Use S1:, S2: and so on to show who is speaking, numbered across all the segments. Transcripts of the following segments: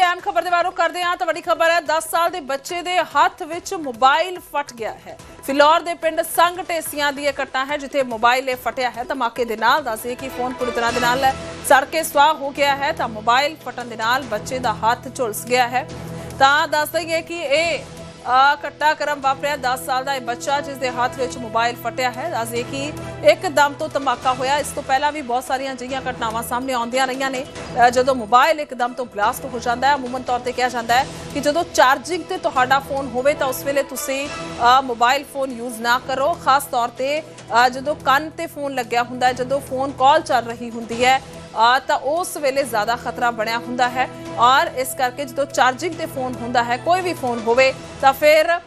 S1: ਅੱਗੇ ਅਹਿਮ ਖਬਰ ਦੇ ਬਾਰੇ ਕਰਦੇ ਹਾਂ ਤਾਂ ਵੱਡੀ ਖਬਰ ਹੈ 10 ਸਾਲ ਦੇ ਬੱਚੇ ਦੇ ਹੱਥ ਵਿੱਚ ਮੋਬਾਈਲ ਫਟ ਗਿਆ ਹੈ। ਫਿਲੌਰ ਦੇ ਪਿੰਡ ਸੰਗ ਢੇਸੀਆਂ ਦੀ ਇਹ ਘਟਨਾ ਹੈ, ਜਿੱਥੇ ਮੋਬਾਈਲ ਇਹ ਫਟਿਆ ਹੈ ਧਮਾਕੇ ਦੇ ਨਾਲ ਦੱਸੇ ਕਿ ਫੋਨ ਪੂਰੀ ਤਰ੍ਹਾਂ ਦੇ ਨਾਲ ਸੜ ਕੇ ਸਵਾਹ ਹੋ ਗਿਆ ਹੈ ਤਾਂ ਮੋਬਾਈਲ ਫਟਣ ਦੇ ਨਾਲ ਬੱਚੇ ਦਾ ਹੱਥ ਝੁਲਸ ਗਿਆ ਹੈ। ਤਾਂ ਦੱਸ ਦਈਏ ਕਿ ਇਹ ਆ ਘਟਨਾਕ੍ਰਮ ਵਾਪਰਿਆ। 10 ਸਾਲ ਦਾ ਇਹ ਬੱਚਾ ਜਿਸ ਦੇ ਹੱਥ ਵਿੱਚ ਮੋਬਾਈਲ ਫਟਿਆ ਹੈ ਦੱਸਦੇ ਕਿ ਇੱਕਦਮ ਤੋਂ ਧਮਾਕਾ ਹੋਇਆ। ਇਸ ਤੋਂ ਪਹਿਲਾਂ ਵੀ ਬਹੁਤ ਸਾਰੀਆਂ ਅਜਿਹੀਆਂ ਘਟਨਾਵਾਂ ਸਾਹਮਣੇ ਆਉਂਦੀਆਂ ਰਹੀਆਂ ਨੇ। ਅ, ਜਦੋਂ ਮੋਬਾਈਲ ਇੱਕਦਮ ਤੋਂ ਬਲਾਸਟ ਹੋ ਜਾਂਦਾ ਹੈ ਅਮੂਮਨ ਤੌਰ ਤੇ ਕਿਹਾ ਜਾਂਦਾ ਹੈ ਕਿ ਜਦੋਂ ਚਾਰਜਿੰਗ ਤੇ ਤੁਹਾਡਾ ਫੋਨ ਹੋਵੇ ਤਾਂ ਉਸ ਵੇਲੇ ਤੁਸੀਂ ਅ, ਮੋਬਾਈਲ ਫੋਨ ਯੂਜ਼ ਨਾ ਕਰੋ। ਖਾਸ ਤੌਰ ਤੇ ਜਦੋਂ ਕੰਨ ਤੇ ਫੋਨ ਲੱਗਿਆ ਹੁੰਦਾ ਹੈ ਜਦੋਂ ਫੋਨ ਕਾਲ ਚੱਲ ਰਹੀ ਹੁੰਦੀ ਹੈ ਤਾਂ ਉਸ ਵੇਲੇ ਜ਼ਿਆਦਾ ਖਤਰਾ ਬਣਿਆ ਹੁੰਦਾ ਹੈ। ਔਰ ਇਸ ਕਰਕੇ ਜਦੋਂ ਚਾਰਜਿੰਗ ਤੇ ਫੋਨ ਹੁੰਦਾ ਹੈ, ਕੋਈ ਵੀ ਫੋਨ ਹੋਵੇ, ਤਾਂ ਫਿਰ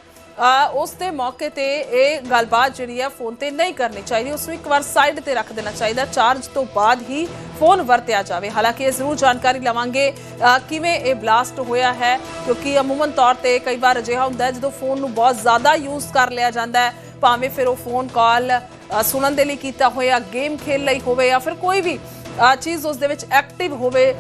S1: ਉਸ ਦੇ ਮੌਕੇ ਤੇ ਇਹ ਗੱਲਬਾਤ ਜਿਹੜੀ ਹੈ ਫੋਨ ਤੇ ਨਹੀਂ ਕਰਨੀ ਚਾਹੀਦੀ। ਉਸ ਨੂੰ ਇੱਕ ਵਾਰ ਸਾਈਡ ਤੇ ਰੱਖ ਦੇਣਾ ਚਾਹੀਦਾ। ਚਾਰਜ ਤੋਂ ਬਾਅਦ ਹੀ ਫੋਨ ਵਰਤਿਆ ਜਾਵੇ। ਹਾਲਾਂਕਿ ਇਹ ਜ਼ਰੂਰ ਜਾਣਕਾਰੀ ਲਵਾਂਗੇ ਕਿਵੇਂ ਇਹ ਬਲਾਸਟ ਹੋਇਆ ਹੈ, ਕਿਉਂਕਿ ਅਮੂਮਨ ਤੌਰ ਤੇ ਕਈ ਵਾਰ ਅਜਿਹਾ ਹੁੰਦਾ ਹੈ, ਜਦੋਂ ਫੋਨ ਨੂੰ ਬਹੁਤ ਜ਼ਿਆਦਾ ਯੂਜ਼ ਕਰ ਲਿਆ ਜਾਂਦਾ ਹੈ, ਭਾਵੇਂ ਫਿਰ ਉਹ ਫੋਨ ਕਾਲ ਸੁਣਨ ਦੇ ਲਈ ਕੀਤਾ ਹੋਇਆ ਗੇਮ ਖੇਲ ਲਈ ਹੋਵੇ ਜਾਂ ਫਿਰ ਕੋਈ ਵੀ ਚੀਜ਼ ਉਸ ਦੇ ਵਿੱਚ ਐਕਟਿਵ ਹੋਵੇ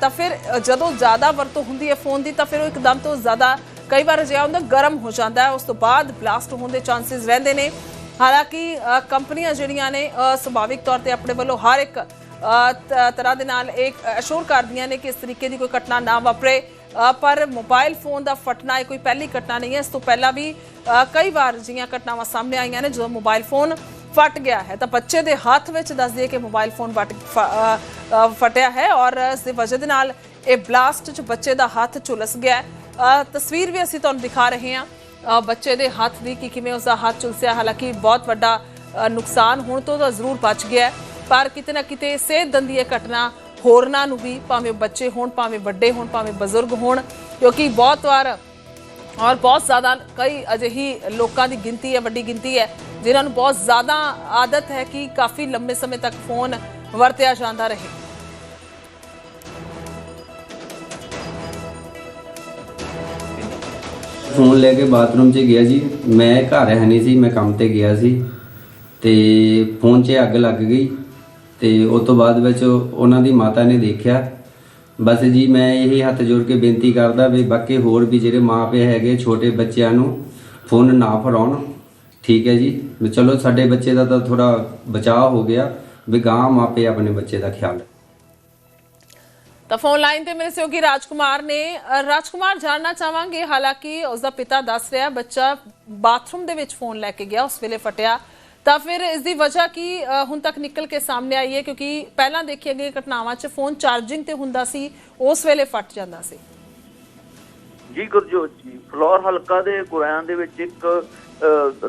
S1: ਤਾਂ ਫਿਰ ਜਦੋਂ ਜ਼ਿਆਦਾ ਵਰਤੋਂ ਹੁੰਦੀ ਹੈ ਫੋਨ ਦੀ, ਤਾਂ ਫਿਰ ਉਹ ਇੱਕਦਮ ਤੋਂ ਜ਼ਿਆਦਾ ਕਈ ਵਾਰ ਅਜਿਹਾ ਹੁੰਦਾ ਗਰਮ ਹੋ ਜਾਂਦਾ ਹੈ, ਉਸ ਤੋਂ ਬਾਅਦ ਬਲਾਸਟ ਹੋਣ ਦੇ ਚਾਂਸਸ ਰਹਿੰਦੇ ਨੇ। ਹਾਲਾਂਕਿ ਕੰਪਨੀਆਂ ਜਿਹੜੀਆਂ ਨੇ ਸੁਭਾਵਿਕ ਤੌਰ ਤੇ ਆਪਣੇ ਵੱਲੋਂ ਹਰ ਇੱਕ ਤਰ੍ਹਾਂ ਦੇ ਨਾਲ ਇੱਕ ਅਸ਼ੋਰ ਕਰਦੀਆਂ ਨੇ ਕਿ ਇਸ ਤਰੀਕੇ ਦੀ ਕੋਈ ਘਟਨਾ ਨਾ ਵਾਪਰੇ। ਪਰ ਮੋਬਾਈਲ ਫੋਨ ਦਾ ਫਟਣਾ ਇਹ ਕੋਈ ਪਹਿਲੀ ਘਟਨਾ ਨਹੀਂ ਹੈ। ਇਸ ਤੋਂ ਪਹਿਲਾਂ ਵੀ ਕਈ ਵਾਰ ਜਿਹੀਆਂ ਘਟਨਾਵਾਂ ਸਾਹਮਣੇ ਆਈਆਂ ਨੇ ਜਦੋਂ ਮੋਬਾਈਲ ਫੋਨ ਫਟ ਗਿਆ ਹੈ। ਤਾਂ ਬੱਚੇ ਦੇ ਹੱਥ ਵਿੱਚ ਦੱਸ ਦਈਏ ਕਿ ਮੋਬਾਈਲ ਫੋਨ ਫਟ ਫ- ਫਟਿਆ ਹੈ ਔਰ ਇਸ ਦੀ ਵਜ੍ਹਾ ਦੇ ਨਾਲ ਇਹ ਬਲਾਸਟ 'ਚ ਬੱਚੇ ਦਾ ਹੱਥ ਝੁਲਸ ਗਿਆ ਤਸਵੀਰ ਵੀ ਅਸੀਂ ਤੁਹਾਨੂੰ ਦਿਖਾ ਰਹੇ ਹਾਂ। ਬੱਚੇ ਦੇ ਹੱਥ ਦੀ ਕਿ ਕਿਵੇਂ ਉਸ ਦਾ ਹੱਥ ਝੁਲਸਿਆ, ਹਾਲਾਂਕਿ ਬਹੁਤ ਵੱਡਾ ਨੁਕਸਾਨ ਹੁਣ ਤੋਂ ਤਾਂ ਜ਼ਰੂਰ ਬਚ ਗਿਆ ਪਰ ਕਿਤੇ ਨਾ ਕਿਤੇ ਸਿਹਤ ਦੰਦੀ ਇਹ ਘਟਨਾ ਹੋਰਨਾਂ ਨੂੰ ਵੀ, ਭਾਵੇਂ ਉਹ ਬੱਚੇ ਹੋਣ, ਭਾਵੇਂ ਵੱਡੇ ਹੋਣ, ਭਾਵੇਂ ਬਜ਼ੁਰਗ ਹੋਣ, ਕਿਉਂਕਿ ਬਹੁਤ ਵਾਰ ਔਰ ਬਹੁਤ ਜ਼ਿਆਦਾ ਕਈ ਅਜਿਹੀ ਲੋਕਾਂ ਦੀ ਗਿਣਤੀ ਹੈ, ਵੱਡੀ ਗਿਣਤੀ ਹੈ, ਜਿਨ੍ਹਾਂ ਨੂੰ ਬਹੁਤ ਜ਼ਿਆਦਾ ਆਦਤ ਹੈ ਕਿ ਕਾਫੀ ਲੰਬੇ ਸਮੇਂ ਤੱਕ ਫੋਨ ਵਰਤਿਆ ਜਾਂਦਾ ਰਹੇ।
S2: ਫੋਨ ਲੈ ਕੇ ਬਾਥਰੂਮ 'ਚ ਗਿਆ ਜੀ। ਮੈਂ ਘਰ ਹੈ ਨਹੀਂ ਸੀ, ਮੈਂ ਕੰਮ ਤੇ ਗਿਆ ਸੀ। ਤੇ ਫੋਨ 'ਚ ਅੱਗ ਲੱਗ ਗਈ। ਤੇ ਉਸ ਤੋਂ ਬਾਅਦ ਵਿੱਚ ਉਹਨਾਂ ਦੀ ਮਾਤਾ ਨੇ ਦੇਖਿਆ ਬਸ ਜੀ, ਮੈਂ ਇਹੀ ਹੱਥ ਜੋੜ ਕੇ ਬੇਨਤੀ ਕਰਦਾ ਵੀ ਬਾਕੀ ਹੋਰ ਵੀ ਜਿਹੜੇ ਮਾਪੇ ਹੈਗੇ, ਛੋਟੇ ਬੱਚਿਆਂ ਨੂੰ ਫੋਨ ਨਾ ਫੜਾਉਣ। ਠੀਕ ਹੈ ਜੀ। ਵੀ ਚਲੋ, ਸਾਡੇ ਬੱਚੇ ਦਾ ਤਾਂ ਥੋੜਾ ਬਚਾਅ ਹੋ ਗਿਆ। ਵੀ ਗਾਂ ਮਾਪੇ ਆਪਣੇ ਬੱਚੇ ਦਾ ਖਿਆਲ
S1: ਤਾਂ ਫੋਨ ਲਾਈਨ ਤੇ ਮੇਰੇ ਸਹਿਯੋਗੀ ਰਾਜਕੁਮਾਰ ਨੇ। ਰਾਜਕੁਮਾਰ ਜਾਨਣਾ ਚਾਹਾਂਗੇ, ਹਾਲਾਂਕਿ ਉਸ ਦਾ ਪਿਤਾ ਦੱਸ ਰਿਹਾ, ਬੱਚਾ ਬਾਥਰੂਮ ਦੇ ਵਿੱਚ ਫੋਨ ਲੈ ਕੇ ਗਿਆ, ਉਸ ਵੇਲੇ ਫਟਿਆ। ਤਾਂ ਫਿਰ ਇਸ ਦੀ ਵਜ੍ਹਾ ਕੀ ਹੁਣ ਤੱਕ ਨਿਕਲ ਕੇ ਸਾਹਮਣੇ ਆਈ ਹੈ? ਕਿਉਂਕਿ ਪਹਿਲਾਂ ਦੇਖੀਆਂ ਗਈਆਂ ਘਟਨਾਵਾਂ 'ਚ ਫੋਨ ਚਾਰਜਿੰਗ ਤੇ ਹੁੰਦਾ ਸੀ, ਉਸ ਵੇਲੇ ਫਟ ਜਾਂਦਾ ਸੀ।
S3: ਜੀ ਗੁਰਜੋਤ ਜੀ, ਫਲੋਰ ਹਲਕਾ ਦੇ ਗੁਰਿਆਂ ਦੇ ਵਿੱਚ ਇੱਕ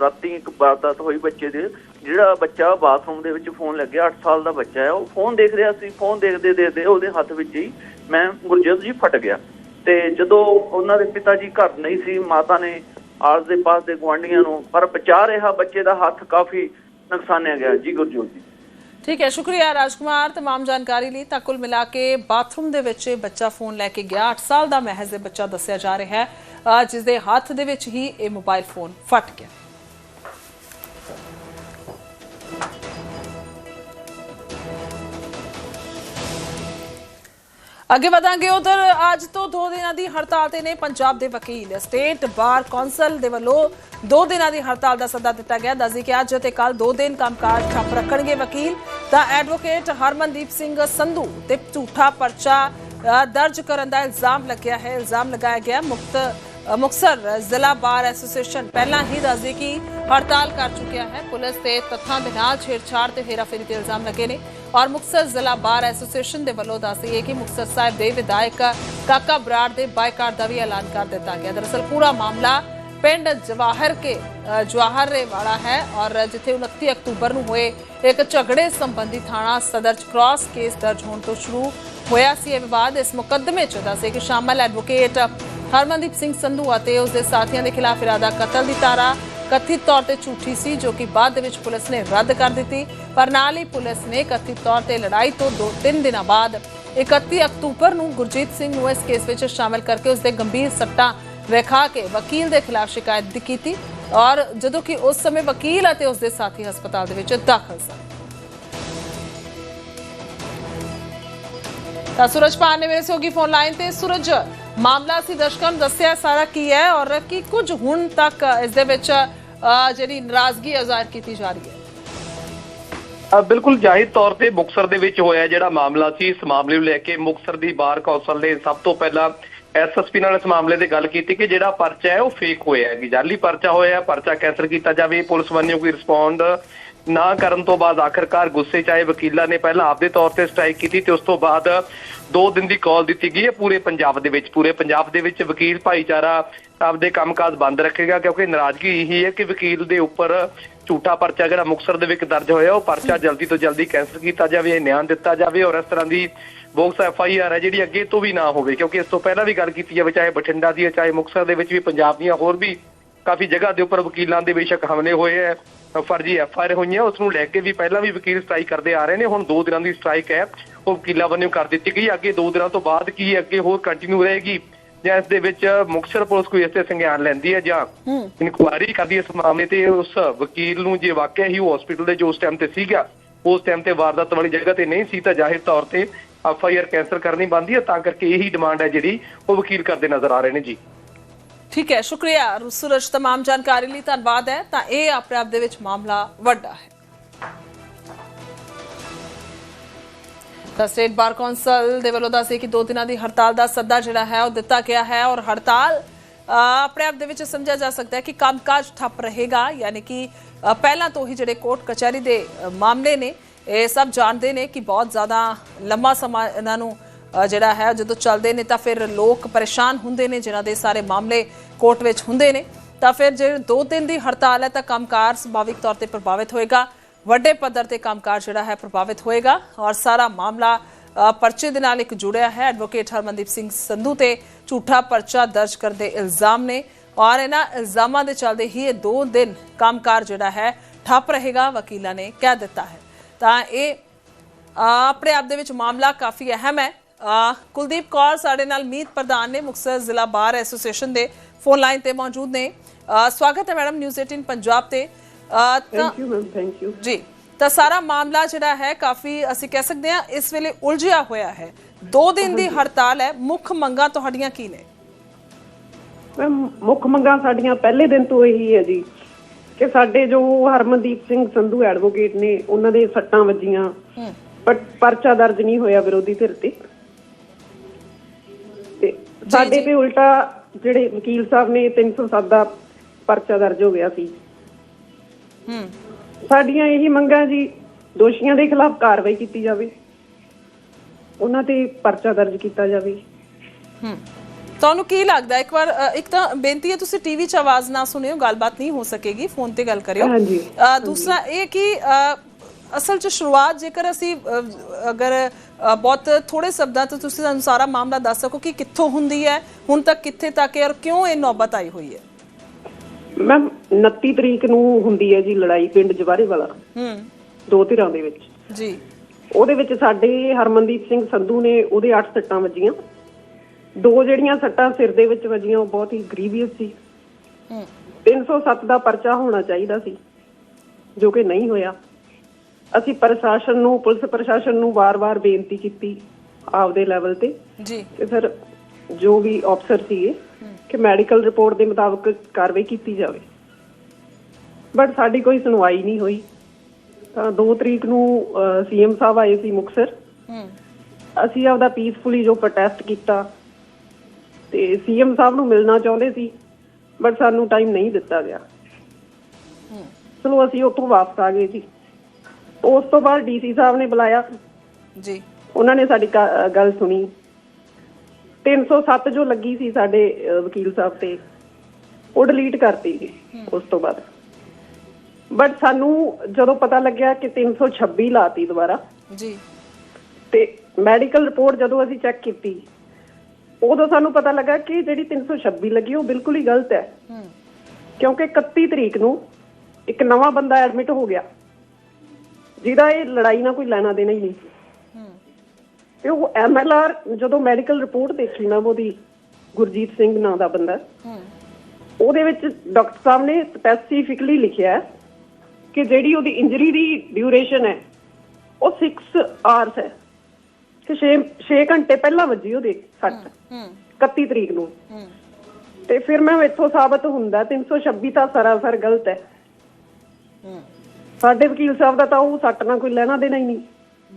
S3: ਰਾਤੀ ਇੱਕ ਵਾਰਦਾਤ ਹੋਈ ਬੱਚੇ ਦੇ, ਜਿਹੜਾ ਬੱਚਾ ਬਾਥਰੂਮ ਦੇ ਵਿੱਚ ਫੋਨ ਲੱਗਿਆ 8 ਸਾਲ ਦਾ ਬੱਚਾ ਹੈ, ਉਹ ਫੋਨ ਦੇਖ ਰਿਹਾ ਸੀ ਫੋਨ ਦੇਖਦੇ ਦੇਖਦੇ ਉਹਦੇ ਹੱਥ ਵਿੱਚ ਹੀ ਮੈਂ ਗੁਰਜੋਤ ਜੀ ਫਟ ਗਿਆ। ਤੇ ਜਦੋਂ ਉਹਨਾਂ ਦੇ ਪਿਤਾ ਜੀ ਘਰ ਨਹੀਂ ਸੀ, ਮਾਤਾ ਨੇ ਆਸ ਦੇ ਪਾਸ ਦੇ ਗੁਆਂਢੀਆਂ ਨੂੰ ਪਰ ਬਚਾ ਰਿਹਾ ਬੱਚੇ ਦਾ ਹੱਥ ਕਾਫੀ ਨੁਕਸਾਨਿਆ ਗਿਆ ਜੀ ਗੁਰਜੋਤ ਜੀ
S1: ਠੀਕ ਹੈ ਸ਼ੁਕਰੀਆ ਰਾਜਕੁਮਾਰ तमाम ਜਾਣਕਾਰੀ ਲਈ ਤਾਂ ਕੁੱਲ ਮਿਲਾ ਕੇ ਬਾਥਰੂਮ ਦੇ ਵਿੱਚ ਇਹ ਬੱਚਾ ਫੋਨ ਲੈ ਕੇ ਗਿਆ 8 ਸਾਲ ਦਾ ਮਹਿਜ਼ ਇਹ ਬੱਚਾ ਦੱਸਿਆ ਜਾ ਰਿਹਾ ਹੈ ਅ, ਜਿਸ ਦੇ ਹੱਥ ਦੇ ਵਿੱਚ ਹੀ ਇਹ ਮੋਬਾਈਲ ਫੋਨ ਫਟ ਗਿਆ ਅੱਗੇ ਵਧਾਂਗੇ ਉਧਰ। ਅੱਜ ਤੋਂ 2 ਦਿਨਾਂ ਦੀ ਹੜਤਾਲ ਤੇ ਨੇ ਪੰਜਾਬ ਦੇ ਵਕੀਲ। ਸਟੇਟ ਬਾਰ ਕੌਂਸਲ ਦੇ ਵੱਲੋਂ 2 ਦਿਨਾਂ ਦੀ ਹੜਤਾਲ ਦਾ ਸੱਦਾ ਦਿੱਤਾ ਗਿਆ। ਦੱਸਦੀ ਕਿ ਅੱਜ ਤੇ ਕੱਲ 2 ਦਿਨ ਕੰਮਕਾਜ ਠੱਪ ਰੱਖਣਗੇ ਵਕੀਲ। ਤਾਂ ਐਡਵੋਕੇਟ ਹਰਮਨਦੀਪ ਸਿੰਘ ਸੰਧੂ ਤੇ ਝੂਠਾ ਪਰਚਾ ਦਰਜ ਕਰਨ ਦਾ ਇਲਜ਼ਾਮ ਲੱਗਿਆ ਹੈ। ਇਲਜ਼ਾਮ ਲਗਾਇਆ ਗਿਆ। ਮੁਕਤ ਅ, ਮੁਕਤਸਰ ਜ਼ਿਲ੍ਹਾ ਬਾਰ ਐਸੋਸੀਏਸ਼ਨ ਪਹਿਲਾਂ ਹੀ ਦੱਸਦੀ ਕਿ ਹੜਤਾਲ ਕਰ ਚੁੱਕਿਆ ਹੈ। ਪੁਲਿਸ ਤੇ ਤੱਥਾਂ ਦੇ ਨਾਲ ਛੇੜਛਾੜ ਤੇ ਹੇਰਾਫੇਰੀ ਦੇ ਇਲਜ਼ਾਮ ਲੱਗੇ ਨੇ ਔਰ ਮੁਕਤਸਰ ਜ਼ਿਲ੍ਹਾ ਬਾਰ ਐਸੋਸੀਏਸ਼ਨ ਦੇ ਵੱਲੋਂ ਦੱਸਦੀ ਹੈ ਕਿ ਮੁਕਤਸਰ ਸਾਹਿਬ ਦੇ ਵਿਧਾਇਕ ਕਾਕਾ ਬਰਾੜ ਦੇ ਬਾਈਕਾਟ ਦਾ ਵੀ ਐਲਾਨ ਕਰ ਦਿੱਤਾ ਗਿਆ। ਦਰਅਸਲ ਪੂਰਾ ਮਾਮਲਾ ਪਿੰਡ ਜਵਾਹਰ ਕੇ ਜਵਾਹਰ ਵਾਲਾ ਹੈ ਔਰ ਜਿੱਥੇ 29 ਅਕਤੂਬਰ ਨੂੰ ਹੋਏ ਇੱਕ ਝਗੜੇ ਸੰਬੰਧੀ ਥਾਣਾ ਸਦਰ ਚ ਕ੍ਰਾਸ ਕੇਸ ਦਰਜ ਹੋਣ ਤੋਂ ਸ਼ੁਰੂ ਹੋਇਆ ਸੀ। ਇਹ ਵਿਵਾਦ ਇਸ ਮੁਕੱਦਮੇ ਚ ਦੱਸੇ ਕਿ ਸ਼ਾਮਲ ਐਡਵੋਕੇਟ ਹਰਮਨਦੀਪ ਸਿੰਘ ਸੰਧੂ ਅਤੇ ਉਸ ਦੇ ਸਾਥੀਆਂ ਦੇ ਖਿਲਾਫ ਇਰਾਦਾ ਕਤਲ ਦੀ ਧਾਰਾ ਕਥਿਤ ਤੌਰ ਤੇ ਝੂਠੀ ਸੀ, ਜੋ ਕਿ ਬਾਅਦ ਵਿੱਚ ਪੁਲਿਸ ਨੇ ਰੱਦ ਕਰ ਦਿੱਤੀ। ਪਰ ਨਾਲ ਹੀ ਪੁਲਿਸ ਨੇ ਕਥਿਤ ਤੌਰ ਤੇ ਲੜਾਈ ਤੋਂ 2-3 ਦਿਨਾਂ ਬਾਅਦ 31 ਅਕਤੂਬਰ ਨੂੰ ਗੁਰਜੀਤ ਸਿੰਘ ਨੂੰ ਇਸ ਕੇਸ ਵਿੱਚ ਸ਼ਾਮਲ ਕਰਕੇ ਉਸ ਦੇ ਗੰਭੀਰ ਸੱਟਾਂ ਵਿਖਾ ਕੇ ਵਕੀਲ ਦੇ ਖਿਲਾਫ ਸ਼ਿਕਾਇਤ ਕੀਤੀ ਔਰ ਜਦੋਂ ਕਿ ਉਸ ਸਮੇਂ ਵਕੀਲ ਅਤੇ ਉਸ ਦੇ ਸਾਥੀ ਹਸਪਤਾਲ ਦੇ ਵਿੱਚ ਦਾਖਲ ਸਨ। ਤਾਂ ਸੂਰਜ ਪਾਨ ਨੇ ਮੇਰੇ ਸਹਿਯੋਗੀ ਫੋਨ ਲਾਈਨ ਤੇ ਸੂਰਜ। ਮਾਮਲਾ ਅਸੀਂ ਦਰਸ਼ਕਾਂ ਨੂੰ ਦੱਸਿਆ ਸਾਰਾ ਕੀ ਹੈ ਔਰ ਕੀ ਕੁਝ ਹੁਣ ਤੱਕ ਇਸ ਦੇ ਵਿੱਚ ਜਿਹੜੀ ਨਾਰਾਜ਼ਗੀ ਹੈ ਕੀਤੀ ਜਾ ਰਹੀ ਹੈ।
S4: ਬਿਲਕੁਲ ਜ਼ਾਹਿਰ ਤੌਰ ਤੇ ਮੁਕਸਰ ਦੇ ਵਿੱਚ ਹੋਇਆ ਜਿਹੜਾ ਮਾਮਲਾ ਸੀ, ਇਸ ਮਾਮਲੇ ਨੂੰ ਲੈ ਕੇ ਮੁਕਸਰ ਦੀ ਬਾਰ ਕੌਂਸਲ ਨੇ ਸਭ ਤੋਂ ਪਹਿਲਾਂ ਐਸਐਸਪੀ ਨਾਲ ਇਸ ਮਾਮਲੇ ਤੇ ਗੱਲ ਕੀਤੀ ਕਿ ਜਿਹੜਾ ਪਰਚਾ ਹੈ ਉਹ ਫੇਕ ਹੋਇਆ ਹੈ ਕਿ ਜਾਲੀ ਪਰਚਾ ਹੋਇਆ ਹੈ ਪਰਚਾ ਕੈਂਸਲ ਕੀਤਾ ਜਾਵੇ, ਪੁਲਿਸ ਵੱਲੋਂ ਕੋਈ ਰਿਸਪੌਂਡ ਨਾ ਕਰਨ ਤੋਂ ਬਾਅਦ ਆਖਰਕਾਰ ਗੁੱਸੇ 'ਚ ਆਏ ਵਕੀਲਾਂ ਨੇ ਪਹਿਲਾਂ ਆਪਦੇ ਤੌਰ ਤੇ ਸਟ੍ਰਾਈਕ ਕੀਤੀ ਤੇ ਉਸ ਤੋਂ ਬਾਅਦ ਦੋ ਦਿਨ ਦੀ ਕਾਲ ਦਿੱਤੀ ਗਈ ਹੈ ਪੂਰੇ ਪੰਜਾਬ ਦੇ ਵਿੱਚ। ਪੂਰੇ ਪੰਜਾਬ ਦੇ ਵਿੱਚ ਵਕੀਲ ਭਾਈਚਾਰਾ ਆਪਦੇ ਕੰਮਕਾਜ ਬੰਦ ਰੱਖੇਗਾ ਕਿਉਂਕਿ ਨਾਰਾਜ਼ਗੀ ਇਹੀ ਹੈ ਕਿ ਵਕੀਲ ਦੇ ਉੱਪਰ ਝੂਠਾ ਪਰਚਾ ਜਿਹੜਾ ਮੁਕਸਰ ਦੇ ਵਿੱਚ ਦਰਜ ਹੋਇਆ, ਉਹ ਪਰਚਾ ਜਲਦੀ ਤੋਂ ਜਲਦੀ ਕੈਂਸਲ ਕੀਤਾ ਜਾਵੇ ਨਿਆਂ ਦਿੱਤਾ ਜਾਵੇ ਔਰ ਇਸ ਤਰ੍ਹਾਂ ਦੀ ਬੋਕਸ ਐਫ ਆਈ ਆਰ ਹੈ ਜਿਹੜੀ ਅੱਗੇ ਤੋਂ ਵੀ ਨਾ ਹੋਵੇ ਕਿਉਂਕਿ ਇਸ ਤੋਂ ਪਹਿਲਾਂ ਵੀ ਗੱਲ ਕੀਤੀ ਜਾਵੇ, ਚਾਹੇ ਬਠਿੰਡਾ ਦੀ ਹੈ, ਚਾਹੇ ਮੁਕਸਰ ਦੇ ਵਿੱਚ ਵੀ, ਪੰਜਾਬ ਦੀਆਂ ਹੋਰ ਵੀ ਕਾਫੀ ਜਗ੍ਹਾ ਦੇ ਉੱਪਰ ਵਕੀਲਾਂ ਦੇ ਬੇਸ਼ੱਕ ਹਮਲੇ ਹੋਏ ਹੈ, ਫਰਜ਼ੀ ਐਫ ਆਈ ਆਰ ਹੋਈਆਂ, ਉਸ ਨੂੰ ਲੈ ਕੇ ਵੀ ਪਹਿਲਾਂ ਵੀ ਵਕੀਲ ਸਟ੍ਰਾਈਕ ਕਰਦੇ ਆ ਰਹੇ ਨੇ, ਹੁਣ ਦੋ ਦਿਨਾਂ ਦੀ ਸਟ੍ਰਾਈਕ ਹੈ। ਉਹ ਵਕੀਲਾਂ ਵੱਲੋਂ ਕਰ ਦਿੱਤੀ ਗਈ ਅੱਗੇ ਦੋ ਦਿਨਾਂ ਤੋਂ ਬਾਅਦ ਕੀ ਅੱਗੇ ਹੋਰ ਕੰਟੀਨਿਊ ਰਹੇਗੀ ਜਾਂ ਇਸ ਦੇ ਵਿੱਚ ਮੁਕਤਸਰ ਪੁਲਿਸ ਕੋਈ ਇਸੇ ਸੰਗਿਆਨ ਲੈਂਦੀ ਹੈ ਜਾਂ ਇਨਕੁਆਇਰੀ ਕਰਦੀ ਹੈ ਇਸ ਮਾਮਲੇ ਤੇ ਉਸ ਵਕੀਲ ਨੂੰ ਜੇ ਵਾਕਿਆ ਹੀ ਉਹ ਹਸਪੀਟਲ ਦੇ ਜੋ ਉਸ ਟਾਈਮ ਤੇ ਸੀਗਾ ਉਸ ਟਾਈਮ ਤੇ ਵਾਰਦਾਤ ਵਾਲੀ ਜਗ੍ਹਾ ਤੇ ਨਹੀਂ ਸੀ ਤਾਂ ਜ਼ਾਹਿਰ ਤੌਰ ਤੇ ਐਫ ਆਈ ਆਰ ਕੈਂਸਲ ਕਰਨੀ ਬਣਦੀ ਹੈ ਤਾਂ ਕਰਕੇ ਇਹੀ ਡਿਮਾਂਡ ਹੈ ਜਿਹੜੀ ਉਹ ਵਕੀਲ ਕਰਦੇ ਨਜ਼ਰ ਆ ਰਹੇ ਨੇ ਜੀ
S1: ਠੀਕ ਹੈ ਸ਼ੁਕਰੀਆ ਸੂਰਜ तमाम ਜਾਣਕਾਰੀ ਲਈ ਧੰਨਵਾਦ ਹੈ ਤਾਂ ਇਹ ਆਪਣੇ ਆਪ ਦੇ ਵਿੱਚ ਮਾਮਲਾ ਵੱਡਾ ਹੈ ਤਾਂ ਸਟੇਟ ਬਾਰ ਕੌਂਸਲ ਦੇ ਵੱਲੋਂ ਦੱਸੇ ਕਿ ਦੋ ਦਿਨਾਂ ਦੀ ਹੜਤਾਲ ਦਾ ਸੱਦਾ ਜਿਹੜਾ ਹੈ, ਉਹ ਦਿੱਤਾ ਗਿਆ ਹੈ ਔਰ ਹੜਤਾਲ ਆਪਣੇ ਆਪ ਦੇ ਵਿੱਚ ਸਮਝਿਆ ਜਾ ਸਕਦਾ ਹੈ ਕਿ ਕੰਮਕਾਜ ਠੱਪ ਰਹੇਗਾ, ਯਾਨੀ ਕਿ ਪਹਿਲਾਂ ਤੋਂ ਹੀ ਜਿਹੜੇ ਕੋਰਟ ਕਚਹਿਰੀ ਦੇ ਮਾਮਲੇ ਨੇ, ਇਹ ਸਭ ਜਾਣਦੇ ਨੇ ਕਿ ਬਹੁਤ ਜ਼ਿਆਦਾ ਲੰਮਾ ਸਮਾਂ ਇਹਨਾਂ ਨੂੰ ਜਿਹੜਾ ਹੈ, ਜਦੋਂ ਚੱਲਦੇ ਨੇ ਤਾਂ ਫਿਰ ਲੋਕ ਪਰੇਸ਼ਾਨ ਹੁੰਦੇ ਨੇ, ਜਿਨ੍ਹਾਂ ਦੇ ਸਾਰੇ ਮਾਮਲੇ ਕੋਰਟ ਵਿੱਚ ਹੁੰਦੇ ਨੇ। ਤਾਂ ਫਿਰ ਜੇ ਦੋ ਦਿਨ ਦੀ ਹੜਤਾਲ ਹੈ ਤਾਂ ਕੰਮਕਾਰ ਸੁਭਾਵਿਕ ਤੌਰ ਤੇ ਪ੍ਰਭਾਵਿਤ ਹੋਏਗਾ। ਵੱਡੇ ਪੱਧਰ ਤੇ ਕੰਮਕਾਰ ਜਿਹੜਾ ਹੈ ਪ੍ਰਭਾਵਿਤ ਹੋਏਗਾ ਔਰ ਸਾਰਾ ਮਾਮਲਾ ਪਰਚੇ ਦੇ ਨਾਲ ਇੱਕ ਜੁੜਿਆ ਹੈ। ਐਡਵੋਕੇਟ ਹਰਮਨਦੀਪ ਸਿੰਘ ਸੰਧੂ ਤੇ ਝੂਠਾ ਪਰਚਾ ਦਰਜ ਕਰਨ ਦੇ ਇਲਜ਼ਾਮ ਨੇ ਔਰ ਇਹਨਾਂ ਇਲਜ਼ਾਮਾਂ ਦੇ ਚੱਲਦੇ ਹੀ ਇਹ ਦੋ ਦਿਨ ਕੰਮਕਾਰ ਜਿਹੜਾ ਹੈ ਠੱਪ ਰਹੇਗਾ, ਵਕੀਲਾਂ ਨੇ ਕਹਿ ਦਿੱਤਾ ਹੈ। ਤਾਂ ਇਹ ਆਪਣੇ ਆਪ ਦੇ ਵਿੱਚ ਮਾਮਲਾ ਕਾਫੀ ਅਹਿਮ ਹੈ। ਕੁਲਦੀਪ ਕੌਰ ਸਾਡੇ ਨਾਲ ਮੀਤ ਪ੍ਰਧਾਨ ਨੇ, ਮੁਕਤਸਰ ਜ਼ਿਲ੍ਹਾ ਬਾਰ ਐਸੋਸੀਏਸ਼ਨ ਦੇ ਫੋਨ ਲਾਈਨ ਤੇ ਮੌਜੂਦ ਨੇ। ਸਵਾਗਤ ਹੈ ਮੈਡਮ, ਨਿਊਜ਼ 18 ਪੰਜਾਬ ਤੇ।
S5: Thank you ma'am thank you
S1: ਜੀ ਤਾਂ ਸਾਰਾ ਮਾਮਲਾ ਜਿਹੜਾ ਹੈ ਕਾਫੀ ਅਸੀਂ ਕਹਿ ਸਕਦੇ ਹਾਂ ਇਸ ਵੇਲੇ ਉਲਝਿਆ ਹੋਇਆ ਹੈ। ਦੋ ਦਿਨ ਦੀ ਹੜਤਾਲ ਹੈ। ਮੁੱਖ ਮੰਗਾਂ ਤੁਹਾਡੀਆਂ ਕੀ ਨੇ?
S5: ਮੈਮ ਮੁੱਖ ਮੰਗਾਂ ਸਾਡੀਆਂ ਪਹਿਲੇ ਦਿਨ ਤੋਂ ਇਹੀ ਹੈ ਜੀ ਕਿ ਸਾਡੇ ਜੋ ਹਰਮਨਦੀਪ ਸਿੰਘ ਸੰਧੂ ਐਡਵੋਕੇਟ ਨੇ ਉਹਨਾਂ ਦੇ ਸੱਟਾਂ ਵੱਜੀਆਂ। ਬਟ ਪਰਚਾ ਦਰਜ ਨਹੀਂ ਹੋਇਆ ਵਿਰੋਧੀ ਧਿਰ ਤੇ। ਤੇ ਸਾਡੇ ਤੇ ਉਲਟਾ ਜਿਹੜੇ ਵਕੀਲ ਸਾਹਿਬ ਨੇ 307 ਦਾ ਪਰਚਾ ਦਰਜ ਹੋ ਗਿਆ ਸੀ।
S1: ਹੂੰ।
S5: ਸਾਡੀਆਂ ਇਹੀ ਮੰਗਾਂ ਜੀ ਦੋਸ਼ੀਆਂ ਦੇ ਖਿਲਾਫ ਕਾਰਵਾਈ ਕੀਤੀ ਜਾਵੇ। ਉਹਨਾਂ ਤੇ ਪਰਚਾ ਦਰਜ ਕੀਤਾ ਜਾਵੇ।
S1: ਹੂੰ। ਤੁਹਾਨੂੰ ਕੀ ਲੱਗਦਾ? ਇੱਕ ਵਾਰ ਇੱਕ ਤਾਂ ਬੇਨਤੀ ਹੈ ਤੁਸੀਂ ਟੀਵੀ 'ਚ ਆਵਾਜ਼ ਨਾ ਸੁਣਿਓ ਗੱਲਬਾਤ ਨਹੀਂ ਹੋ ਸਕੇਗੀ ਫੋਨ ਤੇ ਗੱਲ ਕਰਿਓ।
S5: ਹਾਂਜੀ।
S1: ਦੂਸਰਾ ਇਹ ਕਿ ਅਸਲ 'ਚ ਸ਼ੁਰੂਆਤ ਜੇਕਰ ਅਸੀਂ ਅਗਰ ਬਹੁਤ ਥੋੜੇ ਸ਼ਬਦਾਂ ਤੋਂ ਤੁਸੀਂ ਸਾਨੂੰ ਸਾਰਾ ਮਾਮਲਾ ਦੱਸ ਸਕੋ ਕਿ ਕਿੱਥੋਂ ਹੁੰਦੀ ਹੈ ਹੁਣ ਤੱਕ ਕਿੱਥੇ ਤੱਕ ਹੈ ਔਰ ਕਿਉਂ ਇਹ ਨੌਬਤ ਆਈ ਹੋਈ ਹੈ।
S5: ਮੈਮ 29 ਤਰੀਕ ਨੂੰ ਹੁੰਦੀ ਹੈ ਜੀ ਲੜਾਈ ਪਿੰਡ ਜਵਾਰੇ ਵਾਲਾ।
S1: ਹੂੰ।
S5: ਦੋ ਧਿਰਾਂ ਦੇ ਵਿੱਚ।
S1: ਜੀ।
S5: ਉਹਦੇ ਵਿੱਚ ਸਾਡੇ ਹਰਮਨਦੀਪ ਸਿੰਘ ਸੰਧੂ ਨੇ ਉਹਦੇ 8 ਸੱਟਾਂ ਵੱਜੀਆਂ। ਦੋ ਜਿਹੜੀਆਂ ਸੱਟਾਂ ਸਿਰ ਦੇ ਵਿੱਚ ਵੱਜੀਆਂ ਉਹ ਬਹੁਤ ਹੀ ਗ੍ਰੀਵੀਅਸ ਸੀ।
S1: ਹੂੰ।
S5: 307 ਦਾ ਪਰਚਾ ਹੋਣਾ ਚਾਹੀਦਾ ਸੀ ਜੋ ਕਿ ਨਹੀਂ ਹੋਇਆ। ਅਸੀਂ ਪ੍ਰਸ਼ਾਸਨ ਨੂੰ ਪੁਲਿਸ ਪ੍ਰਸ਼ਾਸਨ ਨੂੰ ਵਾਰ-ਵਾਰ ਬੇਨਤੀ ਕੀਤੀ ਆਪਦੇ ਲੈਵਲ ਤੇ।
S1: ਜੀ।
S5: ਕਿ ਸਰ ਜੋ ਵੀ ਅਫਸਰ ਸੀਗੇ ਕਿ ਮੈਡੀਕਲ ਰਿਪੋਰਟ ਦੇ ਮੁਤਾਬਕ ਕਾਰਵਾਈ ਕੀਤੀ ਜਾਵੇ। ਬਟ ਸਾਡੀ ਕੋਈ ਸੁਣਵਾਈ ਨਹੀਂ ਹੋਈ। ਤਾਂ 2 ਤਰੀਕ ਨੂੰ ਸੀਐਮ ਸਾਹਿਬ ਆਏ ਸੀ ਮੁਕਸਰ। ਅਸੀਂ ਆਪਦਾ ਪੀਸਫੁਲੀ ਜੋ ਪ੍ਰੋਟੈਸਟ ਕੀਤਾ ਤੇ ਸੀਐਮ ਸਾਹਿਬ ਨੂੰ ਮਿਲਣਾ ਚਾਹੁੰਦੇ ਸੀ ਬਟ ਸਾਨੂੰ ਟਾਈਮ ਨਹੀਂ ਦਿੱਤਾ ਗਿਆ। ਚਲੋ ਅਸੀਂ ਉੱਥੋਂ ਵਾਪਸ ਆ ਗਏ ਜੀ। ਉਸ ਤੋਂ ਬਾਅਦ ਡੀਸੀ ਸਾਹਿਬ ਨੇ ਬੁਲਾਇਆ।
S1: ਜੀ।
S5: ਉਹਨਾਂ ਨੇ ਸਾਡੀ ਗੱਲ ਸੁਣੀ। 307 ਜੋ ਲੱਗੀ ਸੀ ਸਾਡੇ ਵਕੀਲ ਸਾਹਿਬ ਤੇ ਉਹ ਡਿਲੀਟ ਕਰਤੀ ਜੀ ਉਸ ਤੋਂ ਬਾਅਦ। ਬਟ ਸਾਨੂੰ ਜਦੋਂ ਪਤਾ ਲੱਗਿਆ ਕਿ 326 ਲਾਤੀ ਦੁਬਾਰਾ
S1: ਜੀ।
S5: ਤੇ ਮੈਡੀਕਲ ਰਿਪੋਰਟ ਜਦੋਂ ਅਸੀਂ ਚੈੱਕ ਕੀਤੀ ਉਦੋਂ ਸਾਨੂੰ ਪਤਾ ਲੱਗਾ ਕਿ ਜਿਹੜੀ 326 ਲੱਗੀ ਉਹ ਬਿਲਕੁਲ ਹੀ ਗਲਤ ਹੈ।
S1: ਹੂੰ।
S5: ਕਿਉਂਕਿ 31 ਤਰੀਕ ਨੂੰ ਇੱਕ ਨਵਾਂ ਬੰਦਾ ਐਡਮਿਟ ਹੋ ਗਿਆ ਜਿਹਦਾ ਇਹ ਲੜਾਈ ਨਾਲ ਕੋਈ ਲੈਣਾ ਦੇਣਾ ਹੀ ਨਹੀਂ
S1: ਹੂੰ।
S5: ਤੇ ਉਹ ਐਮਐਲਆਰ ਜਦੋਂ ਮੈਡੀਕਲ ਰਿਪੋਰਟ ਦੇਖੀ ਨਾ ਉਹਦੀ ਗੁਰਜੀਤ ਸਿੰਘ ਨਾਂ ਦਾ ਬੰਦਾ
S1: ਹੂੰ।
S5: ਉਹਦੇ ਵਿੱਚ ਡਾਕਟਰ ਸਾਹਿਬ ਨੇ ਸਪੈਸੀਫਿਕਲੀ ਲਿਖਿਆ ਕਿ ਜਿਹੜੀ ਉਹਦੀ ਇੰਜਰੀ ਦੀ ਡਿਊਰੇਸ਼ਨ ਹੈ ਉਹ 6 ਆਵਰਸ ਹੈ। ਕਿ 6 6 ਘੰਟੇ ਪਹਿਲਾਂ ਵੱਜੀ ਉਹਦੇ ਸੱਟ।
S1: ਹੂੰ
S5: 31 ਤਰੀਕ ਨੂੰ।
S1: ਹੂੰ।
S5: ਤੇ ਫਿਰ ਮੈਂ ਇੱਥੋਂ ਸਾਬਤ ਹੁੰਦਾ 326 ਤਾਂ ਸਰਾਸਰ ਗਲਤ ਹੈ।
S1: ਹੂੰ।
S5: ਸਾਡੇ ਵਕੀਲ ਸਾਹਿਬ ਦਾ ਤਾਂ ਉਹ ਸੱਟ ਨਾਲ ਕੋਈ ਲੈਣਾ ਦੇਣਾ ਹੀ ਨਹੀਂ।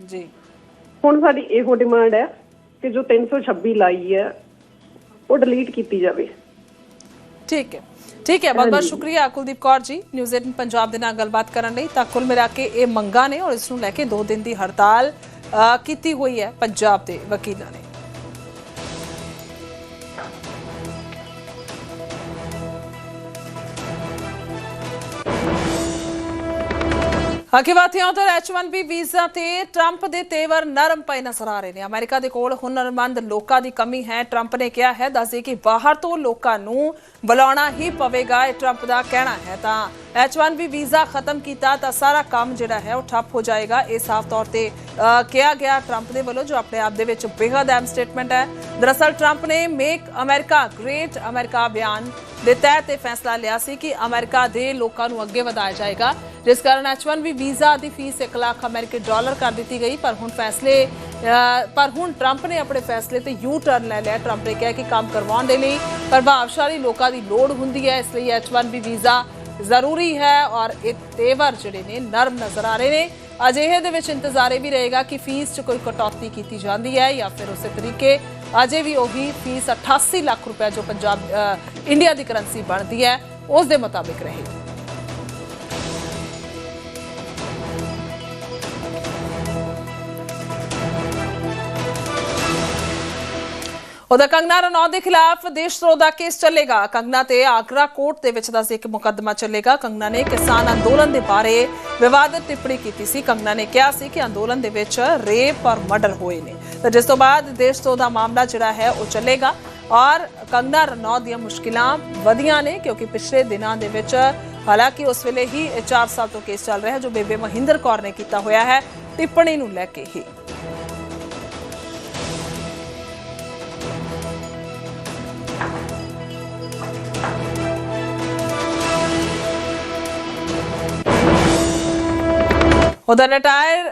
S1: ਜੀ।
S5: ਹੁਣ ਸਾਡੀ ਇਹੋ ਡਿਮਾਂਡ ਹੈ ਕਿ ਜੋ 326 ਲਾਈ ਹੈ ਉਹ ਡਿਲੀਟ ਕੀਤੀ ਜਾਵੇ।
S1: ਠੀਕ ਹੈ। ਠੀਕ ਹੈ ਬਹੁਤ ਬਹੁਤ ਸ਼ੁਕਰੀਆ ਕੁਲਦੀਪ ਕੌਰ ਜੀ। ਨਿਊਜ਼ 18 ਪੰਜਾਬ ਦੇ ਨਾਲ ਗੱਲਬਾਤ ਕਰਨ ਲਈ। ਤਾਂ ਕੁੱਲ ਮਿਲਾ ਕੇ ਇਹ ਮੰਗਾਂ ਨੇ ਔਰ ਇਸ ਨੂੰ ਲੈ ਕੇ 2 ਦਿਨ ਦੀ ਹੜਤਾਲ ਕੀਤੀ ਹੋਈ ਹੈ ਪੰਜਾਬ ਦੇ ਵਕੀਲਾਂ ਨੇ। ਅੱਗੇ ਬਾਤ ਹੈ H1B ਵੀਜ਼ਾ ਤੇ ਟਰੰਪ ਦੇ ਤੇਵਰ ਨਰਮ ਪਏ ਨਜ਼ਰ ਆ ਰਹੇ ਨੇ। ਅਮਰੀਕਾ ਦੇ ਕੋਲ ਹੁਨਰਮੰਦ ਲੋਕਾਂ ਦੀ ਕਮੀ ਹੈ। ਟਰੰਪ ਨੇ ਕਿਹਾ ਹੈ, ਦੱਸਦੇ ਕਿ ਬਾਹਰ ਤੋਂ ਲੋਕਾਂ ਨੂੰ ਬੁਲਾਉਣਾ ਹੀ ਪਵੇਗਾ, ਇਹ ਟਰੰਪ ਦਾ ਕਹਿਣਾ ਹੈ। ਤਾਂ H1B ਵੀਜ਼ਾ ਖਤਮ ਕੀਤਾ ਤਾਂ ਸਾਰਾ ਕੰਮ ਜਿਹੜਾ ਹੈ ਉਹ ਠੱਪ ਹੋ ਜਾਏਗਾ। ਇਹ ਸਾਫ਼ ਤੌਰ ਤੇ ਕਿਹਾ ਗਿਆ ਟਰੰਪ ਦੇ ਵੱਲੋਂ, ਜੋ ਆਪਣੇ ਆਪ ਦੇ ਵਿੱਚ ਬੇਹੱਦ ਅਹਿਮ ਸਟੇਟਮੈਂਟ ਹੈ। ਦਰਅਸਲ ਟਰੰਪ ਨੇ ਮੇਕ ਅਮਰੀਕਾ ਗ੍ਰੇਟ ਅਮਰੀਕਾ ਬਿਆਨ ਦੇ ਤਹਿਤ ਇਹ ਫੈਸਲਾ ਲਿਆ ਸੀ ਕਿ ਅਮਰੀਕਾ ਦੇ ਲੋਕਾਂ ਨੂੰ ਅੱਗੇ ਵਧਾਇਆ ਜਾਏਗਾ। ਜਿਸ ਕਾਰਨ H1B ਵੀਜ਼ਾ ਦੀ ਫੀਸ 1 ਲੱਖ ਅਮਰੀਕੀ ਡਾਲਰ ਕਰ ਦਿੱਤੀ ਗਈ, ਪਰ ਹੁਣ ਫੈਸਲੇ ਪਰ ਹੁਣ ਟਰੰਪ ਨੇ ਆਪਣੇ ਫੈਸਲੇ ਤੇ ਯੂ ਟਰਨ ਲੈ ਲਿਆ। ਟਰੰਪ ਨੇ ਕਿਹਾ ਕਿ ਕੰਮ ਕਰਵਾਉਣ ਦੇ ਲਈ ਪ੍ਰਭਾਵਸ਼ਾਲੀ ਲੋਕਾਂ ਦੀ ਲੋੜ ਹੁੰਦੀ ਹੈ, ਇਸ ਲਈ H1B ਵੀਜ਼ਾ ਜ਼ਰੂਰੀ ਹੈ ਔਰ ਇਹ ਤੇਵਰ ਜਿਹੜੇ ਨੇ, ਨਰਮ ਨਜ਼ਰ ਆ ਰਹੇ ਨੇ। ਅਜਿਹੇ ਦੇ ਵਿੱਚ ਇੰਤਜ਼ਾਰ ਇਹ ਵੀ ਰਹੇਗਾ ਕਿ ਫੀਸ 'ਚ ਕੋਈ ਕਟੌਤੀ ਕੀਤੀ ਜਾਂਦੀ ਹੈ ਜਾਂ ਫਿਰ ਉਸੇ ਤਰੀਕੇ ਅਜੇ ਵੀ ਉਹੀ ਫੀਸ 88 ਲੱਖ ਰੁਪਏ ਜੋ ਪੰਜਾਬ ਇੰਡੀਆ ਦੀ ਕਰੰਸੀ ਬਣਦੀ ਹੈ, ਉਸ ਦੇ ਮੁਤਾਬਿਕ ਰਹੇਗੀ। ਉਹਦਾ ਕੰਗਨਾ ਰਣੌਤ ਦੇ ਖਿਲਾਫ ਦੇਸ਼ ਧਰੋਹ ਦਾ ਕੇਸ ਚੱਲੇਗਾ। ਕੰਗਨਾ ਤੇ ਆਗਰਾ ਕੋਰਟ ਦੇ ਵਿੱਚ ਦਾ ਇੱਕ ਮੁਕੱਦਮਾ ਚੱਲੇਗਾ। ਕੰਗਨਾ ਨੇ ਕਿਸਾਨ ਅੰਦੋਲਨ ਦੇ ਬਾਰੇ ਵਿਵਾਦਤ ਟਿੱਪਣੀ ਕੀਤੀ ਸੀ। ਕੰਗਨਾ ਨੇ ਕਿਹਾ ਸੀ ਕਿ ਅੰਦੋਲਨ ਦੇ ਵਿੱਚ ਰੇਪ ਔਰ ਮਰਡਰ ਹੋਏ ਨੇ। ਤੇ ਜਿਸ ਤੋਂ ਬਾਅਦ ਦੇਸ਼ ਧਰੋਹ ਦਾ ਮਾਮਲਾ ਜਿਹੜਾ ਹੈ ਉਹ ਚੱਲੇਗਾ ਔਰ ਕੰਗਨਾ ਰਣੌਤ ਦੀਆਂ ਮੁਸ਼ਕਿਲਾਂ ਵਧੀਆਂ ਨੇ ਕਿਉਂਕਿ ਪਿਛਲੇ ਦਿਨਾਂ ਦੇ ਵਿੱਚ ਹਾਲਾਂਕਿ ਉਸ ਵੇਲੇ ਹੀ 4 ਸਾਲ ਤੋਂ ਕੇਸ ਚੱਲ ਰਿਹਾ ਜੋ ਬੇਬੇ ਮਹਿੰਦਰ ਕੌਰ ਨੇ ਕੀਤਾ ਹੋਇਆ ਹੈ। ਟਿੱਪਣੀ ਨੂੰ ਲੈ ਕੇ ਹੀ। ਉਧਰ ਰਿਟਾਇਰ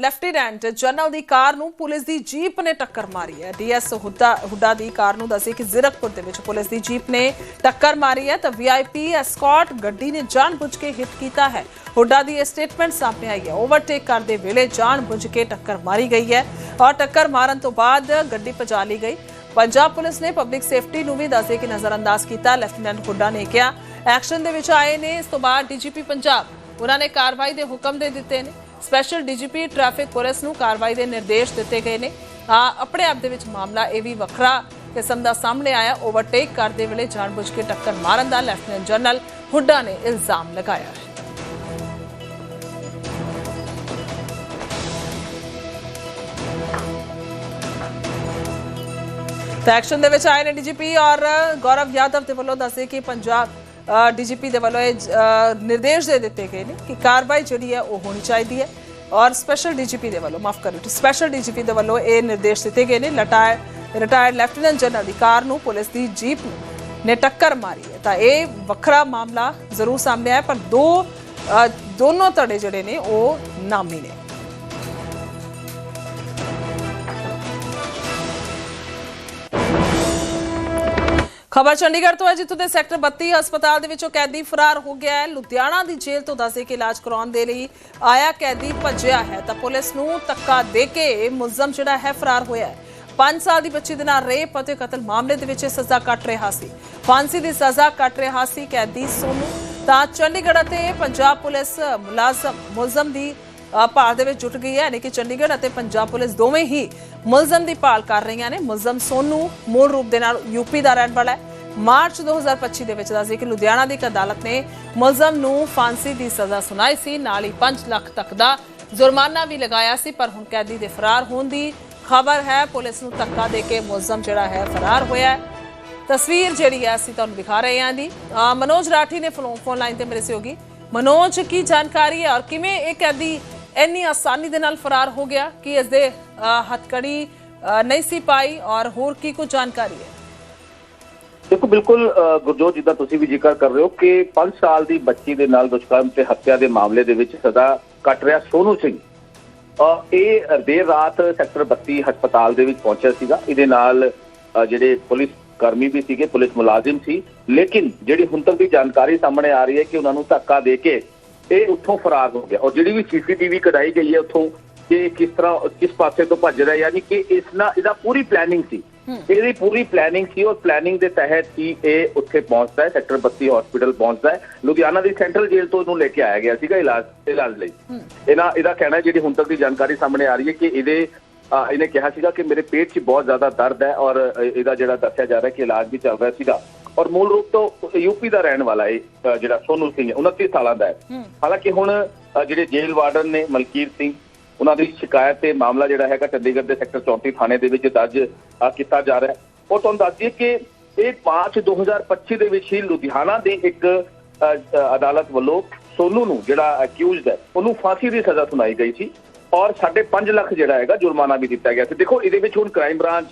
S1: ਲੈਫਟੀਨੈਂਟ ਜਨਰਲ ਦੀ ਕਾਰ ਨੂੰ ਪੁਲਿਸ ਦੀ ਜੀਪ ਨੇ ਟੱਕਰ ਮਾਰੀ ਹੈ। ਡੀਐਸ ਹੁੱਡਾ ਹੁੱਡਾ ਦੀ ਕਾਰ ਨੂੰ ਦੱਸੇ ਕਿ ਜ਼ੀਰਕਪੁਰ ਦੇ ਵਿੱਚ ਪੁਲਿਸ ਦੀ ਜੀਪ ਨੇ ਟੱਕਰ ਮਾਰੀ ਹੈ ਤਾਂ ਵੀਆਈਪੀ ਐਸਕॉर्ट ਗੱਡੀ ਨੇ ਜਾਣਬੁੱਝ ਕੇ ਹਿੱਟ ਕੀਤਾ ਹੈ। ਹੁੱਡਾ ਦੀ ਇਹ ਸਟੇਟਮੈਂਟ ਸਾਹਮਣੇ ਆਈ ਹੈ। ਓਵਰਟੇਕ ਕਰਦੇ ਵੇਲੇ ਜਾਣਬੁੱਝ ਕੇ ਟੱਕਰ ਮਾਰੀ ਗਈ ਹੈ ਔਰ ਟੱਕਰ ਮਾਰਨ ਤੋਂ ਬਾਅਦ ਗੱਡੀ ਭਜਾ ਲਈ ਗਈ। ਪੰਜਾਬ ਪੁਲਿਸ ਨੇ ਪਬਲਿਕ ਸੇਫਟੀ ਨੂੰ ਵੀ ਦੱਸੇ ਕਿ ਨਜ਼ਰਅੰਦਾਜ਼ ਕੀਤਾ। ਲੈਫਟੀਨੈਂਟ ਹੁੱਡਾ ਨੇ ਕਿਹਾ, ਐਕਸ਼ਨ ਦੇ ਵਿੱਚ ਆਏ ਨੇ। ਇਸ ਤੋਂ ਬਾਅਦ ਡੀਜੀਪੀ ਪੰਜਾਬ ਉਹਨਾਂ ਨੇ ਕਾਰਵਾਈ ਦੇ ਹੁਕਮ ਦੇ ਦਿੱਤੇ ਨੇ। ਸਪੈਸ਼ਲ ਡੀਜੀਪੀ ਟ੍ਰੈਫਿਕ ਪੁਲਿਸ ਨੂੰ ਕਾਰਵਾਈ ਦੇ ਨਿਰਦੇਸ਼ ਦਿੱਤੇ ਗਏ ਨੇ। ਆਪਣੇ ਆਪ ਦੇ ਵਿੱਚ ਮਾਮਲਾ ਇਹ ਵੀ ਵੱਖਰਾ ਕਿਸਮ ਦਾ ਸਾਹਮਣੇ ਆਇਆ। ਓਵਰਟੇਕ ਕਰਦੇ ਵੇਲੇ ਜਾਣਬੁੱਝ ਕੇ ਟੱਕਰ ਮਾਰਨ ਦਾ ਲੈਫਟੀਨੈਂਟ ਜਨਰਲ ਹੁੱਡਾ ਨੇ ਇਲਜ਼ਾਮ ਲਗਾਇਆ ਹੈ। ਐਕਸ਼ਨ ਦੇ ਵਿੱਚ ਆਏ ਨੇ ਡੀਜੀਪੀ ਔਰ ਗੌਰਵ ਯਾਦਵ ਦੇ ਵੱਲੋਂ ਦੱਸੇ ਕਿ ਪੰਜਾਬ ਡੀਜੀਪੀ ਦੇ ਵੱਲੋਂ ਇਹ ਨਿਰਦੇਸ਼ ਦੇ ਦਿੱਤੇ ਗਏ ਨੇ ਕਿ ਕਾਰਵਾਈ ਜਿਹੜੀ ਹੈ ਉਹ ਹੋਣੀ ਚਾਹੀਦੀ ਹੈ ਔਰ ਸਪੈਸ਼ਲ ਡੀਜੀਪੀ ਦੇ ਵੱਲੋਂ, ਮਾਫ ਕਰੋ ਸਪੈਸ਼ਲ ਡੀਜੀਪੀ ਦੇ ਵੱਲੋਂ ਇਹ ਨਿਰਦੇਸ਼ ਦਿੱਤੇ ਗਏ ਨੇ। ਲਟਾਇਰ ਰਿਟਾਇਰਡ ਲੈਫਟੀਨੈਂਟ ਜਨਰਲ ਦੀ ਕਾਰ ਨੂੰ ਪੁਲਿਸ ਦੀ ਜੀਪ ਨੇ ਟੱਕਰ ਮਾਰੀ ਹੈ। ਤਾਂ ਇਹ ਵੱਖਰਾ ਮਾਮਲਾ ਜ਼ਰੂਰ ਸਾਹਮਣੇ ਆਇਆ, ਪਰ ਦੋ ਦੋਨੋਂ ਧੜੇ ਜਿਹੜੇ ਨੇ ਉਹ ਨਾਮੀ ਨੇ। ਖਬਰ ਚੰਡੀਗੜ੍ਹ ਤੋਂ ਹੈ, ਜਿੱਥੋਂ ਦੇ ਸੈਕਟਰ 32 ਹਸਪਤਾਲ ਦੇ ਵਿੱਚੋਂ ਕੈਦੀ ਫਰਾਰ ਹੋ ਗਿਆ ਹੈ। ਲੁਧਿਆਣਾ ਦੀ ਜੇਲ੍ਹ ਤੋਂ ਦੱਸੇ ਕਿ ਇਲਾਜ ਕਰਾਉਣ ਦੇ ਲਈ ਆਇਆ ਕੈਦੀ ਭੱਜਿਆ ਹੈ ਤਾਂ ਪੁਲਿਸ ਨੂੰ ਧੱਕਾ ਦੇ ਕੇ ਮੁਲਜ਼ਮ ਜਿਹੜਾ ਹੈ ਫਰਾਰ ਹੋਇਆ ਹੈ। 5 ਸਾਲ ਦੀ ਬੱਚੀ ਦੇ ਨਾਲ ਰੇਪ ਅਤੇ ਕਤਲ ਮਾਮਲੇ ਦੇ ਵਿੱਚ ਇਹ ਸਜ਼ਾ ਕੱਟ ਰਿਹਾ ਸੀ। ਫਾਂਸੀ ਦੀ ਸਜ਼ਾ ਕੱਟ ਰਿਹਾ ਸੀ ਕੈਦੀ ਸੋਨੂੰ। ਤਾਂ ਚੰਡੀਗੜ੍ਹ ਅਤੇ ਪੰਜਾਬ ਪੁਲਿਸ ਮੁਲਾਜ਼ਮ ਮੁਲਜ਼ਮ ਦੀ ਭਾਰ ਦੇ ਵਿੱਚ ਜੁਟ ਗਈ ਹੈ, ਯਾਨੀ ਕਿ ਚੰਡੀਗੜ੍ਹ ਅਤੇ ਪੰਜਾਬ ਪੁਲਿਸ ਦੋਵੇਂ ਹੀ ਮੁਲਜ਼ਮ ਦੀ ਭਾਲ ਕਰ ਰਹੀਆਂ ਨੇ। ਮੁਲਜ਼ਮ ਸੋਨੂ ਮੂਲ ਰੂਪ ਦੇ ਨਾਲ ਯੂਪੀ ਦਾ ਰਹਿਣ ਵਾਲਾ ਹੈ। ਮਾਰਚ 2025 ਦੇ ਵਿੱਚ ਦੱਸਦੇ ਕਿ ਲੁਧਿਆਣਾ ਦੀ ਇੱਕ ਅਦਾਲਤ ਨੇ ਮੁਲਜ਼ਮ ਨੂੰ ਫਾਂਸੀ ਦੀ ਸਜ਼ਾ ਸੁਣਾਈ ਸੀ। ਨਾਲ ਹੀ 5 ਲੱਖ ਤੱਕ ਦਾ ਜੁਰਮਾਨਾ ਵੀ ਲਗਾਇਆ ਸੀ, ਪਰ ਹੁਣ ਕੈਦੀ ਦੇ ਫਰਾਰ ਹੋਣ ਦੀ ਖਬਰ ਹੈ। ਪੁਲਿਸ ਨੂੰ ਧੱਕਾ ਦੇ ਕੇ ਮੁਲਜ਼ਮ ਜਿਹੜਾ ਹੈ ਫਰਾਰ ਹੋਇਆ ਹੈ। ਤਸਵੀਰ ਜਿਹੜੀ ਹੈ, ਅਸੀਂ ਤੁਹਾਨੂੰ ਦਿਖਾ ਰਹੇ ਹਾਂ ਦੀ ਮਨੋਜ ਰਾਠੀ ਨੇ ਫੋਨ ਫੋਨ ਲਾਈਨ ਤੇ ਮੇਰੇ ਸਹਿਯੋਗੀ। ਮਨੋਜ, ਕੀ ਜਾਣਕਾਰੀ ਹੈ ਔਰ ਕਿਵੇਂ ਇਹ ਕੈਦੀ ਇੰਨੀ ਆਸਾਨੀ ਦੇ ਨਾਲ ਫਰਾਰ ਹੋ ਗਿਆ ਕਿ ਇਸ ਦੇ ਹੱਥਕੜੀ ਨਹੀਂ ਸੀ ਪਾਈ ਔਰ ਹੋਰ ਕੀ ਕੁਝ ਜਾਣਕਾਰੀ ਹੈ?
S6: ਦੇਖੋ, ਬਿਲਕੁਲ ਗੁਰਜੋਤ, ਜਿੱਦਾਂ ਤੁਸੀਂ ਵੀ ਜ਼ਿਕਰ ਕਰ ਰਹੇ ਹੋ ਕਿ 5 ਸਾਲ ਦੀ ਬੱਚੀ ਦੇ ਨਾਲ ਦੁਸ਼ਕਰਮ ਤੇ ਹੱਤਿਆ ਦੇ ਮਾਮਲੇ ਦੇ ਵਿੱਚ ਸਦਾ ਕੱਟ ਰਿਹਾ ਸੋਨੂ ਸਿੰਘ। ਇਹ ਦੇਰ ਰਾਤ ਸੈਕਟਰ 32 ਹਸਪਤਾਲ ਦੇ ਵਿੱਚ ਪਹੁੰਚਿਆ ਸੀਗਾ। ਇਹਦੇ ਨਾਲ ਜਿਹੜੇ ਪੁਲਿਸ ਕਰਮੀ ਵੀ ਸੀਗੇ, ਪੁਲਿਸ ਮੁਲਾਜ਼ਮ ਸੀ। ਲੇਕਿਨ ਜਿਹੜੀ ਹੁਣ ਤੱਕ ਦੀ ਜਾਣਕਾਰੀ ਸਾਹਮਣੇ ਆ ਰਹੀ ਹੈ ਕਿ ਉਹਨਾਂ ਨੂੰ ਧੱਕਾ ਦੇ ਕੇ ਇਹ ਉੱਥੋਂ ਫਰਾਰ ਹੋ ਗਿਆ। ਔਰ ਜਿਹੜੀ ਵੀ ਸੀਸੀਟੀਵੀ ਕਢਾਈ ਗਈ ਹੈ ਉੱਥੋਂ ਕਿ ਕਿਸ ਤਰ੍ਹਾਂ ਕਿਸ ਪਾਸੇ ਤੋਂ ਭੱਜ ਰਿਹਾ ਯਾਨੀ ਕਿ ਇਸ ਨਾਲ ਇਹਦਾ ਪੂਰੀ ਪਲੈਨਿੰਗ ਸੀ। ਇਹਦੀ ਪੂਰੀ ਪਲੈਨਿੰਗ ਸੀ। ਔਰ ਪਲੈਨਿੰਗ ਦੇ ਤਹਿਤ ਹੀ ਇਹ ਉੱਥੇ ਪਹੁੰਚਦਾ ਹੈ ਸੈਕਟਰ 32 ਹਸਪੀਟਲ ਪਹੁੰਚਦਾ ਹੈ। ਲੁਧਿਆਣਾ ਦੀ ਸੈਂਟਰਲ ਜੇਲ੍ਹ ਤੋਂ ਇਹਨੂੰ ਲੈ ਕੇ ਆਇਆ ਗਿਆ ਸੀਗਾ ਇਲਾਜ ਇਲਾਜ ਲਈ। ਇਹਨਾਂ ਇਹਦਾ ਕਹਿਣਾ ਜਿਹੜੀ ਹੁਣ ਤੱਕ ਦੀ ਜਾਣਕਾਰੀ ਸਾਹਮਣੇ ਆ ਰਹੀ ਹੈ ਕਿ ਇਹਦੇ ਇਹਨੇ ਕਿਹਾ ਸੀਗਾ ਕਿ ਮੇਰੇ ਪੇਟ 'ਚ ਬਹੁਤ ਜ਼ਿਆਦਾ ਦਰਦ ਹੈ। ਔਰ ਇਹਦਾ ਜਿਹੜਾ ਦੱਸਿਆ ਜਾ ਰਿਹਾ ਕਿ ਇਲਾਜ ਵੀ ਚੱਲ ਰਿਹਾ ਸੀਗਾ। ਔਰ ਮੂਲ ਰੂਪ ਤੋਂ ਯੂਪੀ ਦਾ ਰਹਿਣ ਵਾਲਾ ਹੈ ਜਿਹੜਾ ਸੋਨੂ ਸਿੰਘ ਹੈ 29 ਸਾਲਾਂ ਦਾ ਹੈ। ਹਾਲਾਂਕਿ ਹੁਣ ਜਿਹੜੇ ਜੇਲ੍ਹ ਵਾਰਡਨ ਨੇ ਮਲਕੀਰ ਸਿੰਘ ਉਹਨਾਂ ਦੀ ਸ਼ਿਕਾਇਤ ਤੇ ਮਾਮਲਾ ਜਿਹੜਾ ਹੈਗਾ ਚੰਡੀਗੜ੍ਹ ਦੇ ਸੈਕਟਰ 34 ਥਾਣੇ ਦੇ ਵਿੱਚ ਦਰਜ ਕੀਤਾ ਜਾ ਰਿਹਾ ਹੈ। ਉਹ ਤੁਹਾਨੂੰ ਦੱਸ ਦਈਏ ਕਿ ਇਹ 5 2025 ਦੇ ਵਿੱਚ ਹੀ ਲੁਧਿਆਣਾ ਦੇ ਇੱਕ ਅਦਾਲਤ ਵੱਲੋਂ ਸੋਨੂ ਨੂੰ ਜਿਹੜਾ ਅਕਿਊਜ਼ਡ ਹੈ ਉਹਨੂੰ ਫਾਂਸੀ ਦੀ ਸਜ਼ਾ ਸੁਣਾਈ ਗਈ ਸੀ। ਔਰ 5.5 ਲੱਖ ਜਿਹੜਾ ਹੈਗਾ ਜੁਰਮਾਨਾ ਵੀ ਦਿੱਤਾ ਗਿਆ ਸੀ। ਦੇਖੋ ਇਹਦੇ ਵਿੱਚ ਹੁਣ crime branch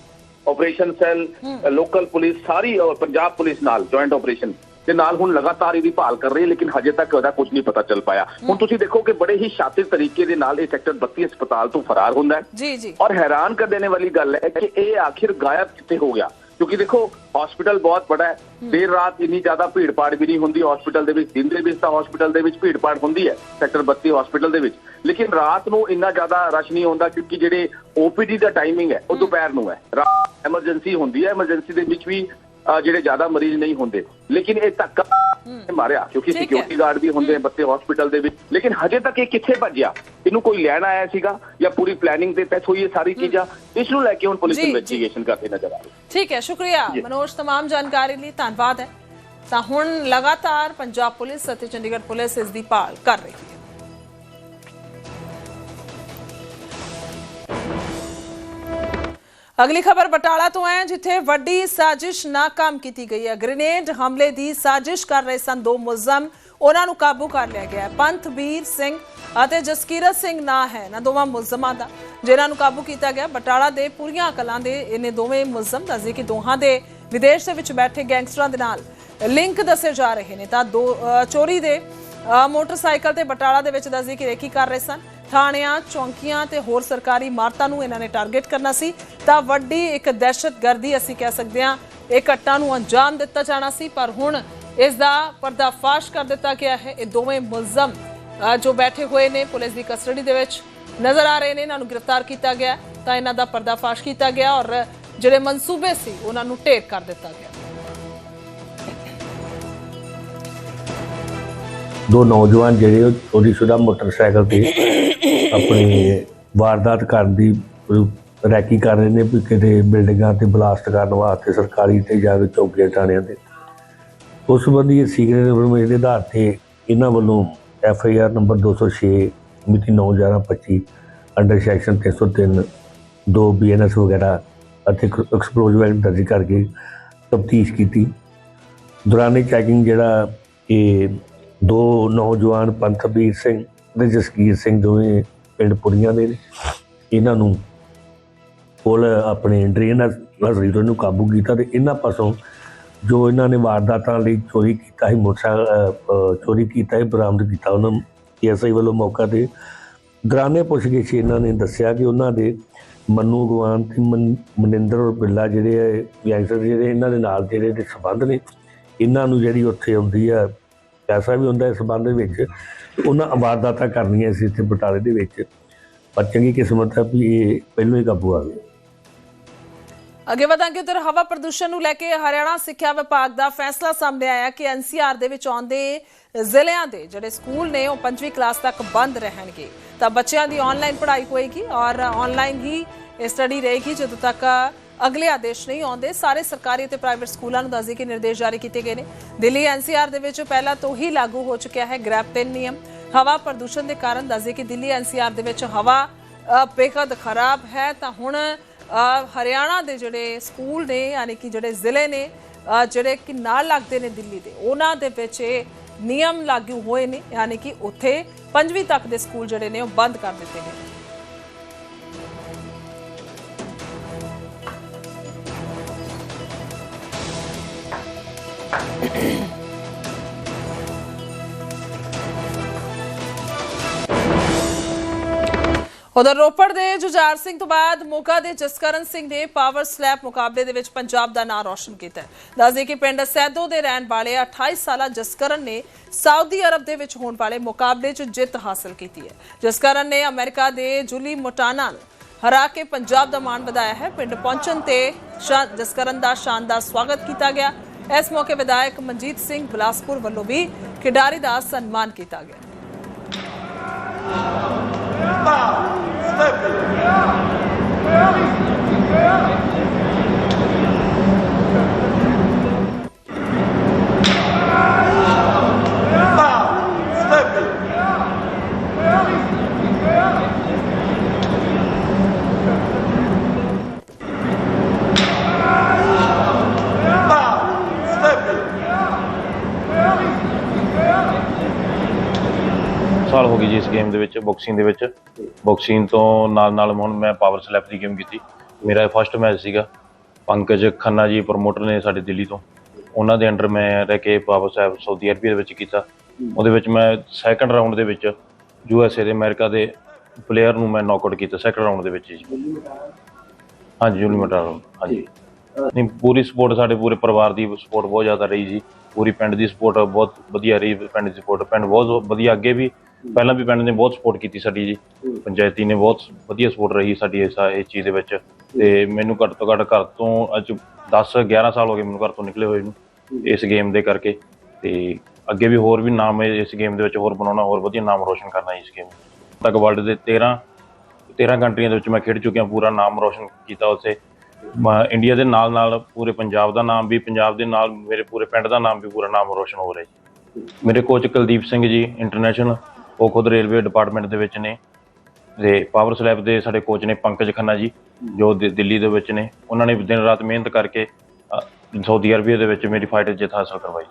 S6: operation cell local police ਸਾਰੀ ਪੰਜਾਬ ਪੁਲਿਸ ਨਾਲ ਜੁਆਇੰਟ ਆਪਰੇਸ਼ਨ ਦੇ ਨਾਲ ਹੁਣ ਲਗਾਤਾਰ ਇਹਦੀ ਭਾਲ ਕਰ ਰਹੀ ਹੈ ਲੇਕਿਨ ਹਜੇ ਤੱਕ ਉਹਦਾ ਕੁਝ ਨਹੀਂ ਪਤਾ ਚੱਲ ਪਾਇਆ। ਹੁਣ ਤੁਸੀਂ ਦੇਖੋ ਕਿ ਬੜੇ ਹੀ ਸ਼ਾਤਿਰ ਤਰੀਕੇ ਦੇ ਨਾਲ ਇਹ ਸੈਕਟਰ 32 ਹਸਪਤਾਲ ਤੋਂ ਫਰਾਰ ਹੁੰਦਾ ਹੈ।
S1: ਜੀ ਜੀ।
S6: ਔਰ ਹੈਰਾਨ ਕਰ ਦੇਣੇ ਵਾਲੀ ਗੱਲ ਹੈ ਕਿ ਇਹ ਆਖਿਰ ਗਾਇਬ ਕਿੱਥੇ ਹੋ ਗਿਆ? ਕਿਉਂਕਿ ਦੇਖੋ ਹਸਪੀਟਲ ਬਹੁਤ ਬੜਾ ਹੈ। ਦੇਰ ਰਾਤ ਇੰਨੀ ਜ਼ਿਆਦਾ ਭੀੜ ਭਾੜ ਵੀ ਨਹੀਂ ਹੁੰਦੀ ਹਸਪੀਟਲ ਦੇ ਵਿੱਚ। ਦਿਨ ਦੇ ਵਿੱਚ ਤਾਂ ਹਸਪੀਟਲ ਦੇ ਵਿੱਚ ਭੀੜ ਭਾੜ ਹੁੰਦੀ ਹੈ ਸੈਕਟਰ 32 ਹਸਪੀਟਲ ਦੇ ਵਿੱਚ। ਲੇਕਿਨ ਰਾਤ ਨੂੰ ਇੰਨਾ ਜ਼ਿਆਦਾ ਰਸ਼ ਨਹੀਂ ਹੁੰਦਾ ਕਿਉਂਕਿ ਜਿਹੜੇ ਓਪੀਡੀ ਦਾ ਟਾਈਮਿੰਗ ਹੈ ਉਹ ਦੁਪਹਿਰ ਨੂੰ ਹੈ। ਰਾਤ ਐਮਰਜੈਂਸੀ ਹੁੰਦੀ ਹੈ ਐਮਰਜੈਂਸੀ ਦੇ ਵਿੱਚ ਵੀ ਜਿਹੜੇ ਜ਼ਿਆਦਾ ਮਰੀਜ਼ ਨਹੀਂ ਹੁੰਦੇ ਲੇਕਿਨ ਇਹ ਧੱਕਾ ਮਾਰਿਆ ਕਿਉਂਕਿ
S1: ਠੀਕ ਹੈ।
S6: ਸਿਕਿਉਰਿਟੀ ਗਾਰਡ ਵੀ ਹੁੰਦੇ ਆ ਬੱਤੇ ਹਸਪੀਟਲ ਦੇ ਵਿੱਚ ਲੇਕਿਨ ਹਜੇ ਤੱਕ ਇਹ ਕਿੱਥੇ ਭੱਜਿਆ ਇਹਨੂੰ ਕੋਈ ਲੈਣ ਆਇਆ ਸੀਗਾ ਜਾਂ ਪੂਰੀ ਪਲੈਨਿੰਗ ਦੇ ਤਹਿਤ ਹੋਈ ਇਹ ਸਾਰੀ ਚੀਜ਼ਾਂ ਇਸ ਨੂੰ ਲੈ ਕੇ ਹੁਣ ਪੁਲਿਸ
S1: ਜੀ, ਜੀ।
S6: ਇਨਵੈਸਟੀਗੇਸ਼ਨ ਕਰਦੇ ਨਜ਼ਰ ਆ ਰਹੀ ਹੈ
S1: ਠੀਕ ਹੈ ਸ਼ੁਕਰੀਆ
S6: ਜੀ।
S1: ਮਨੋਜ तमाम ਜਾਣਕਾਰੀ ਲਈ ਧੰਨਵਾਦ ਹੈ ਤਾਂ ਹੁਣ ਲਗਾਤਾਰ ਪੰਜਾਬ ਪੁਲਿਸ ਅਤੇ ਚੰਡੀਗੜ੍ਹ ਪੁਲਿਸ ਇਸ ਦੀ ਭਾਲ ਕਰ ਰਹੀ ਹੈ ਅਗਲੀ ਖਬਰ ਬਟਾਲਾ ਤੋਂ ਹੈ ਜਿੱਥੇ ਵੱਡੀ ਸਾਜ਼ਿਸ਼ ਨਾਕਾਮ ਕੀਤੀ ਗਈ ਹੈ। ਗ੍ਰੇਨੇਡ ਹਮਲੇ ਦੀ ਸਾਜ਼ਿਸ਼ ਕਰ ਰਹੇ ਸਨ ਦੋ ਮੁਲਜ਼ਮ। ਉਹਨਾਂ ਨੂੰ ਕਾਬੂ ਕਰ ਲਿਆ ਗਿਆ ਹੈ। ਪੰਥਵੀਰ ਸਿੰਘ ਅਤੇ ਜਸਕੀਰਤ ਸਿੰਘ ਨਾਂ ਹੈ ਨਾ ਦੋਵਾਂ ਮੁਲਜ਼ਮਾਂ ਦਾ ਜਿਨ੍ਹਾਂ ਨੂੰ ਕਾਬੂ ਕੀਤਾ ਗਿਆ। ਬਟਾਲਾ ਦੇ ਪੂਰੀਆਂ ਕਲਾਂ ਦੇ ਇਹਨੇ ਦੋਵੇਂ ਮੁਲਜ਼ਮ ਦੱਸਦੇ ਕਿ ਦੋਹਾਂ ਦੇ ਵਿਦੇਸ਼ ਦੇ ਵਿੱਚ ਬੈਠੇ ਗੈਂਗਸਟਰਾਂ ਦੇ ਨਾਲ ਲਿੰਕ ਦੱਸੇ ਜਾ ਰਹੇ ਨੇ। ਤਾਂ ਦੋ ਚੋਰੀ ਦੇ ਅ, ਮੋਟਰਸਾਈਕਲ ਤੇ ਬਟਾਲਾ ਦੇ ਵਿੱਚ ਦੱਸਦੇ ਕਿ ਰੇਕੀ ਕਰ ਰਹੇ ਸਨ। ਥਾਣਿਆਂ, ਚੌਂਕੀਆਂ ਤੇ ਹੋਰ ਸਰਕਾਰੀ ਇਮਾਰਤਾਂ ਨੂੰ ਇਹਨਾਂ ਨੇ ਟਾਰਗੇਟ ਕਰਨਾ ਸੀ। ਤਾਂ ਵੱਡੀ ਇੱਕ ਦਹਿਸ਼ਤਗਰਦੀ ਅਸੀਂ ਕਹਿ ਸਕਦੇ ਹਾਂ, ਇਹ ਘਟਨਾ ਨੂੰ ਅੰਜਾਮ ਦਿੱਤਾ ਜਾਣਾ ਸੀ। ਪਰ ਹੁਣ ਇਸ ਦਾ ਪਰਦਾਫਾਸ਼ ਕਰ ਦਿੱਤਾ ਗਿਆ ਹੈ। ਇਹ ਦੋਵੇਂ ਮੁਲਜ਼ਮ ਜੋ ਬੈਠੇ ਹੋਏ ਨੇ ਪੁਲਿਸ ਦੀ ਕਸਟਡੀ ਦੇ ਵਿੱਚ ਨਜ਼ਰ ਆ ਰਹੇ ਨੇ। ਇਹਨਾਂ ਨੂੰ ਗ੍ਰਿਫਤਾਰ ਕੀਤਾ ਗਿਆ, ਤਾਂ ਇਹਨਾਂ ਦਾ ਪਰਦਾਫਾਸ਼ ਕੀਤਾ ਗਿਆ ਔਰ ਜਿਹੜੇ ਮਨਸੂਬੇ ਸੀ, ਉਹਨਾਂ ਨੂੰ ਢੇਰ ਕਰ ਦਿੱਤਾ ਗਿਆ।
S7: ਦੋ ਨੌਜਵਾਨ ਜਿਹੜੇ ਉਹ ਚੋਰੀशुदा ਮੋਟਰਸਾਈਕਲ ਤੇ ਆਪਣੀ ਵਾਰਦਾਤ ਕਰਨ ਦੀ ਰੈਕੀ ਕਰ ਰਹੇ ਨੇ ਵੀ ਕਿਤੇ ਬਿਲਡਿੰਗਾਂ ਤੇ ਬਲਾਸਟ ਕਰਨ ਵਾਸਤੇ ਸਰਕਾਰੀ ਤੇ ਜਾ ਕੇ ਚੌਕੀਆਂ ਟਾਣਿਆਂ ਤੇ। ਉਸ ਸੰਬੰਧੀ ਸੀਕ੍ਰੇਟ ਇਨਫੋਰਮੇਸ਼ਨ ਦੇ ਆਧਾਰ ਤੇ ਇਹਨਾਂ ਵੱਲੋਂ ਐਫ ਆਈ ਆਰ ਨੰਬਰ 206 ਮਿਤੀ 9/11/25 ਅੰਡਰ ਸੈਕਸ਼ਨ 303 ਦੋ ਬੀਐਨਐਸ ਵਗੈਰਾ ਅਤੇ ਐਕਸਪਲੋਸਿਵ ਐਕਟ ਦਰਜ ਕਰਕੇ ਤਫਤੀਸ਼ ਕੀਤੀ। ਦੌਰਾਨੇ ਚੈਕਿੰਗ ਜਿਹੜਾ ਇਹ ਦੋ ਨੌਜਵਾਨ ਪੰਥਬੀਰ ਸਿੰਘ ਤੇ ਜਸਕੀਰ ਸਿੰਘ ਦੋਵੇਂ ਪਿੰਡ ਪੁਰੀਆਂ ਦੇ ਨੇ। ਇਹਨਾਂ ਨੂੰ ਕੋਲ ਆਪਣੇ ਡਰੇਨ ਨਜ਼ਰੀ ਤੋਂ ਇਹਨੂੰ ਕਾਬੂ ਕੀਤਾ ਤੇ ਇਹਨਾਂ ਪਾਸੋਂ ਜੋ ਇਹਨਾਂ ਨੇ ਵਾਰਦਾਤਾਂ ਲਈ ਚੋਰੀ ਕੀਤਾ ਸੀ, ਮੋਟਰਸਾਈਕਲ ਚੋਰੀ ਕੀਤਾ ਹੈ ਬਰਾਮਦ ਕੀਤਾ, ਉਹਨਾਂ ਨੂੰ ਐਸਆਈ ਵੱਲੋਂ ਮੌਕਾ ਤੇ ਦੌਰਾਨੇ ਪੁੱਛਗਿੱਛ ਇਹਨਾਂ ਨੇ ਦੱਸਿਆ ਕਿ ਉਹਨਾਂ ਦੇ ਮੰਨੂ ਅਗਵਾਨ ਤੇ ਮਨਿੰਦਰ ਔਰ ਬਿੱਲਾ ਜਿਹੜੇ ਹੈ ਜਿਹੜੇ ਇਹਨਾਂ ਦੇ ਨਾਲ ਜਿਹੜੇ ਦੇ ਸੰਬੰਧ ਨੇ, ਇਹਨਾਂ ਨੂੰ ਜਿਹੜੀ ਉੱਥੇ ਆਉਂਦੀ ਆ ਪੈਸਾ ਵੀ ਹੁੰਦਾ ਇਸ ਸੰਬੰਧ ਵਿੱਚ। ਉਹਨਾਂ ਵਾਰਦਾਤਾਂ ਕਰਨੀਆਂ ਸੀ ਇੱਥੇ ਬਟਾਲੇ ਦੇ ਵਿੱਚ। ਪਰ ਚੰਗੀ ਕਿਸਮਤ ਹੈ ਵੀ ਇਹ ਪਹਿਲਾਂ ਹੀ ਕਾਬੂ ਆ ਗਏ।
S1: ਅੱਗੇ ਵਧਾਂਗੇ ਉਧਰ ਹਵਾ ਪ੍ਰਦੂਸ਼ਣ ਨੂੰ ਲੈ ਕੇ ਹਰਿਆਣਾ ਸਿੱਖਿਆ ਵਿਭਾਗ ਦਾ ਫੈਸਲਾ ਸਾਹਮਣੇ ਆਇਆ ਕਿ ਐਨਸੀਆਰ ਦੇ ਵਿੱਚ ਆਉਂਦੇ ਜ਼ਿਲ੍ਹਿਆਂ ਦੇ ਜਿਹੜੇ ਸਕੂਲ ਨੇ ਉਹ 5ਵੀਂ ਕਲਾਸ ਤੱਕ ਬੰਦ ਰਹਿਣਗੇ। ਤਾਂ ਬੱਚਿਆਂ ਦੀ ਆਨਲਾਈਨ ਪੜ੍ਹਾਈ ਹੋਏਗੀ ਔਰ ਆਨਲਾਈਨ ਹੀ ਸਟੱਡੀ ਰਹੇਗੀ ਜਦੋਂ ਤੱਕ ਅਗਲੇ ਆਦੇਸ਼ ਨਹੀਂ ਆਉਂਦੇ। ਸਾਰੇ ਸਰਕਾਰੀ ਅਤੇ ਪ੍ਰਾਈਵੇਟ ਸਕੂਲਾਂ ਨੂੰ ਦੱਸਦੇ ਕਿ ਨਿਰਦੇਸ਼ ਜਾਰੀ ਕੀਤੇ ਗਏ ਨੇ। ਦਿੱਲੀ ਐਨਸੀਆਰ ਦੇ ਵਿੱਚ ਪਹਿਲਾਂ ਤੋਂ ਹੀ ਲਾਗੂ ਹੋ ਚੁੱਕਿਆ ਹੈ ਗ੍ਰੈਪ 3 ਨਿਯਮ। ਹਵਾ ਪ੍ਰਦੂਸ਼ਣ ਦੇ ਕਾਰਨ ਦੱਸਦੇ ਕਿ ਦਿੱਲੀ ਐਨਸੀਆਰ ਦੇ ਵਿੱਚ ਹਵਾ ਅ, ਬੇਹੱਦ ਖਰਾਬ ਹੈ। ਤਾਂ ਹੁਣ ਹਰਿਆਣਾ ਦੇ ਜਿਹੜੇ ਸਕੂਲ ਨੇ ਯਾਨੀ ਕਿ ਜਿਹੜੇ ਜ਼ਿਲ੍ਹੇ ਨੇ ਜਿਹੜੇ ਕਿ ਨਾਲ ਲੱਗਦੇ ਨੇ ਦਿੱਲੀ ਦੇ ਉਹਨਾਂ ਦੇ ਵਿੱਚ ਇਹ ਨਿਯਮ ਲਾਗੂ ਹੋਏ ਨੇ। ਯਾਨੀ ਕਿ ਉੱਥੇ ਪੰਜਵੀਂ ਤੱਕ ਦੇ ਸਕੂਲ ਜਿਹੜੇ ਨੇ ਉਹ ਬੰਦ ਕਰ ਦਿੱਤੇ ਗਏ ਉਧਰ ਰੋਪੜ ਦੇ ਜੁਝਾਰ ਸਿੰਘ ਤੋਂ ਬਾਅਦ ਮੋਗਾ ਦੇ ਜਸਕਰਨ ਸਿੰਘ ਨੇ ਪਾਵਰ ਸਲੈਪ ਮੁਕਾਬਲੇ ਦੇ ਵਿੱਚ ਪੰਜਾਬ ਦਾ ਨਾਂ ਰੌਸ਼ਨ ਕੀਤਾ ਹੈ। ਦੱਸਦੇ ਕਿ ਪਿੰਡ ਸੈਦੋ ਦੇ ਰਹਿਣ ਵਾਲੇ 28 ਸਾਲਾ ਜਸਕਰਨ ਨੇ ਸਾਊਦੀ ਅਰਬ ਦੇ ਵਿੱਚ ਹੋਣ ਵਾਲੇ ਮੁਕਾਬਲੇ 'ਚ ਜਿੱਤ ਹਾਸਲ ਕੀਤੀ ਹੈ। ਜਸਕਰਨ ਨੇ ਅਮਰੀਕਾ ਦੇ ਜੁਲੀ ਮੋਟਾਨਾ ਨੂੰ ਹਰਾ ਕੇ ਪੰਜਾਬ ਦਾ ਮਾਣ ਵਧਾਇਆ ਹੈ। ਪਿੰਡ ਪਹੁੰਚਣ ਤੇ ਸ਼ਾ- ਜਸਕਰਨ ਦਾ ਸ਼ਾਨਦਾਰ ਸਵਾਗਤ ਕੀਤਾ ਗਿਆ। ਇਸ ਮੌਕੇ ਵਿਧਾਇਕ ਮਨਜੀਤ ਸਿੰਘ ਬਿਲਾਸਪੁਰ ਵੱਲੋਂ ਵੀ ਖਿਡਾਰੀ ਦਾ ਸਨਮਾਨ ਕੀਤਾ ਗਿਆ।
S8: ਸਾਲ ਹੋ ਗਏ ਜੀ ਇਸ ਗੇਮ ਦੇ ਵਿੱਚ ਬਾਕਸਿੰਗ ਦੇ ਵਿੱਚ। ਬਾਕਸਿੰਗ ਤੋਂ ਨਾਲ ਨਾਲ ਹੁਣ ਮੈਂ ਪਾਵਰ ਸਲੈਪ ਦੀ ਗੇਮ ਕੀਤੀ। ਮੇਰਾ ਫਰਸਟ ਮੈਚ ਸੀਗਾ। ਪੰਕਜ ਖੰਨਾ ਜੀ ਪ੍ਰੋਮੋਟਰ ਨੇ ਸਾਡੇ ਦਿੱਲੀ ਤੋਂ। ਉਹਨਾਂ ਦੇ ਅੰਡਰ ਮੈਂ ਰਹਿ ਕੇ ਪਾਵਰ ਸਲੈਪ ਸਾਊਦੀ ਅਰਬੀਆ ਦੇ ਵਿੱਚ ਕੀਤਾ। ਉਹਦੇ ਵਿੱਚ ਮੈਂ ਸੈਕੰਡ ਰਾਊਂਡ ਦੇ ਵਿੱਚ ਯੂ ਐਸ ਏ ਦੇ ਅਮਰੀਕਾ ਦੇ ਪਲੇਅਰ ਨੂੰ ਮੈਂ ਨੌਕਆਊਟ ਕੀਤਾ ਸੈਕੰਡ ਰਾਊਂਡ ਦੇ ਵਿੱਚ ਜੀ। ਹਾਂਜੀ ਜੂਲੀ ਮਟਾਲ ਹਾਂਜੀ। ਨਹੀਂ, ਪੂਰੀ ਸਪੋਰਟ ਸਾਡੇ ਪੂਰੇ ਪਰਿਵਾਰ ਦੀ ਸਪੋਰਟ ਬਹੁਤ ਜ਼ਿਆਦਾ ਰਹੀ ਜੀ। ਪੂਰੀ ਪਿੰਡ ਦੀ ਸਪੋਰਟ ਬਹੁਤ ਵਧੀਆ ਰਹੀ, ਪਿੰਡ ਦੀ ਸਪੋਰਟ ਪਿੰਡ ਬਹੁਤ ਵਧੀਆ, ਅੱਗੇ ਵੀ ਪਹਿਲਾਂ ਵੀ ਪਿੰਡ ਨੇ ਬਹੁਤ ਸਪੋਰਟ ਕੀਤੀ ਸਾਡੀ ਜੀ। ਪੰਚਾਇਤੀ ਨੇ ਬਹੁਤ ਵਧੀਆ ਸਪੋਰਟ ਰਹੀ ਸਾਡੀ ਇਸ ਇਸ ਚੀਜ਼ ਦੇ ਵਿੱਚ। ਤੇ ਮੈਨੂੰ ਘੱਟ ਤੋਂ ਘੱਟ ਘਰ ਤੋਂ ਅੱਜ 10 11 ਸਾਲ ਹੋ ਗਏ ਮੈਨੂੰ ਘਰ ਤੋਂ ਨਿਕਲੇ ਹੋਏ ਨੂੰ ਇਸ ਗੇਮ ਦੇ ਕਰਕੇ। ਤੇ ਅੱਗੇ ਵੀ ਹੋਰ ਵੀ ਨਾਮ ਇਸ ਗੇਮ ਦੇ ਵਿੱਚ ਹੋਰ ਬਣਾਉਣਾ ਹੋਰ ਵਧੀਆ ਨਾਮ ਰੋਸ਼ਨ ਕਰਨਾ ਇਸ ਗੇਮ ਤੱਕ ਵਰਲਡ ਦੇ 13 13 ਕੰਟਰੀਆਂ ਦੇ ਵਿੱਚ ਮੈਂ ਖੇਡ ਚੁੱਕਿਆ ਪੂਰਾ ਨਾਮ ਰੋਸ਼ਨ ਕੀਤਾ ਮੈਂ ਇੰਡੀਆ ਦੇ ਨਾਲ ਨਾਲ ਪੂਰੇ ਪੰਜਾਬ ਦਾ ਨਾਮ ਵੀ ਪੰਜਾਬ ਦੇ ਨਾਲ ਮੇਰੇ ਪੂਰੇ ਪਿੰਡ ਦਾ ਨਾਮ ਵੀ ਪੂਰਾ ਨਾਮ ਰੋਸ਼ਨ ਹੋ ਰਿਹਾ ਜੀ। ਮੇਰੇ ਕੋਚ ਕੁਲਦੀਪ ਸਿੰਘ ਜੀ ਇੰਟਰਨੈਸ਼ਨਲ ਉਹ ਖੁਦ ਰੇਲਵੇ ਡਿਪਾਰਟਮੈਂਟ ਦੇ ਵਿੱਚ ਨੇ ਤੇ ਪਾਵਰ ਸਲੈਬ ਦੇ ਸਾਡੇ ਕੋਚ ਨੇ ਪੰਕਜ ਖੰਨਾ ਜੀ ਜੋ ਦਿ- ਦਿੱਲੀ ਦੇ ਵਿੱਚ ਨੇ। ਉਹਨਾਂ ਨੇ ਦਿਨ ਰਾਤ ਮਿਹਨਤ ਕਰਕੇ ਅ, ਸਾਊਦੀ ਅਰਬੀਆ ਦੇ ਵਿੱਚ ਮੇਰੀ ਫਾਈਟ ਜਿੱਤ ਹਾਸਲ ਕਰਵਾਈ।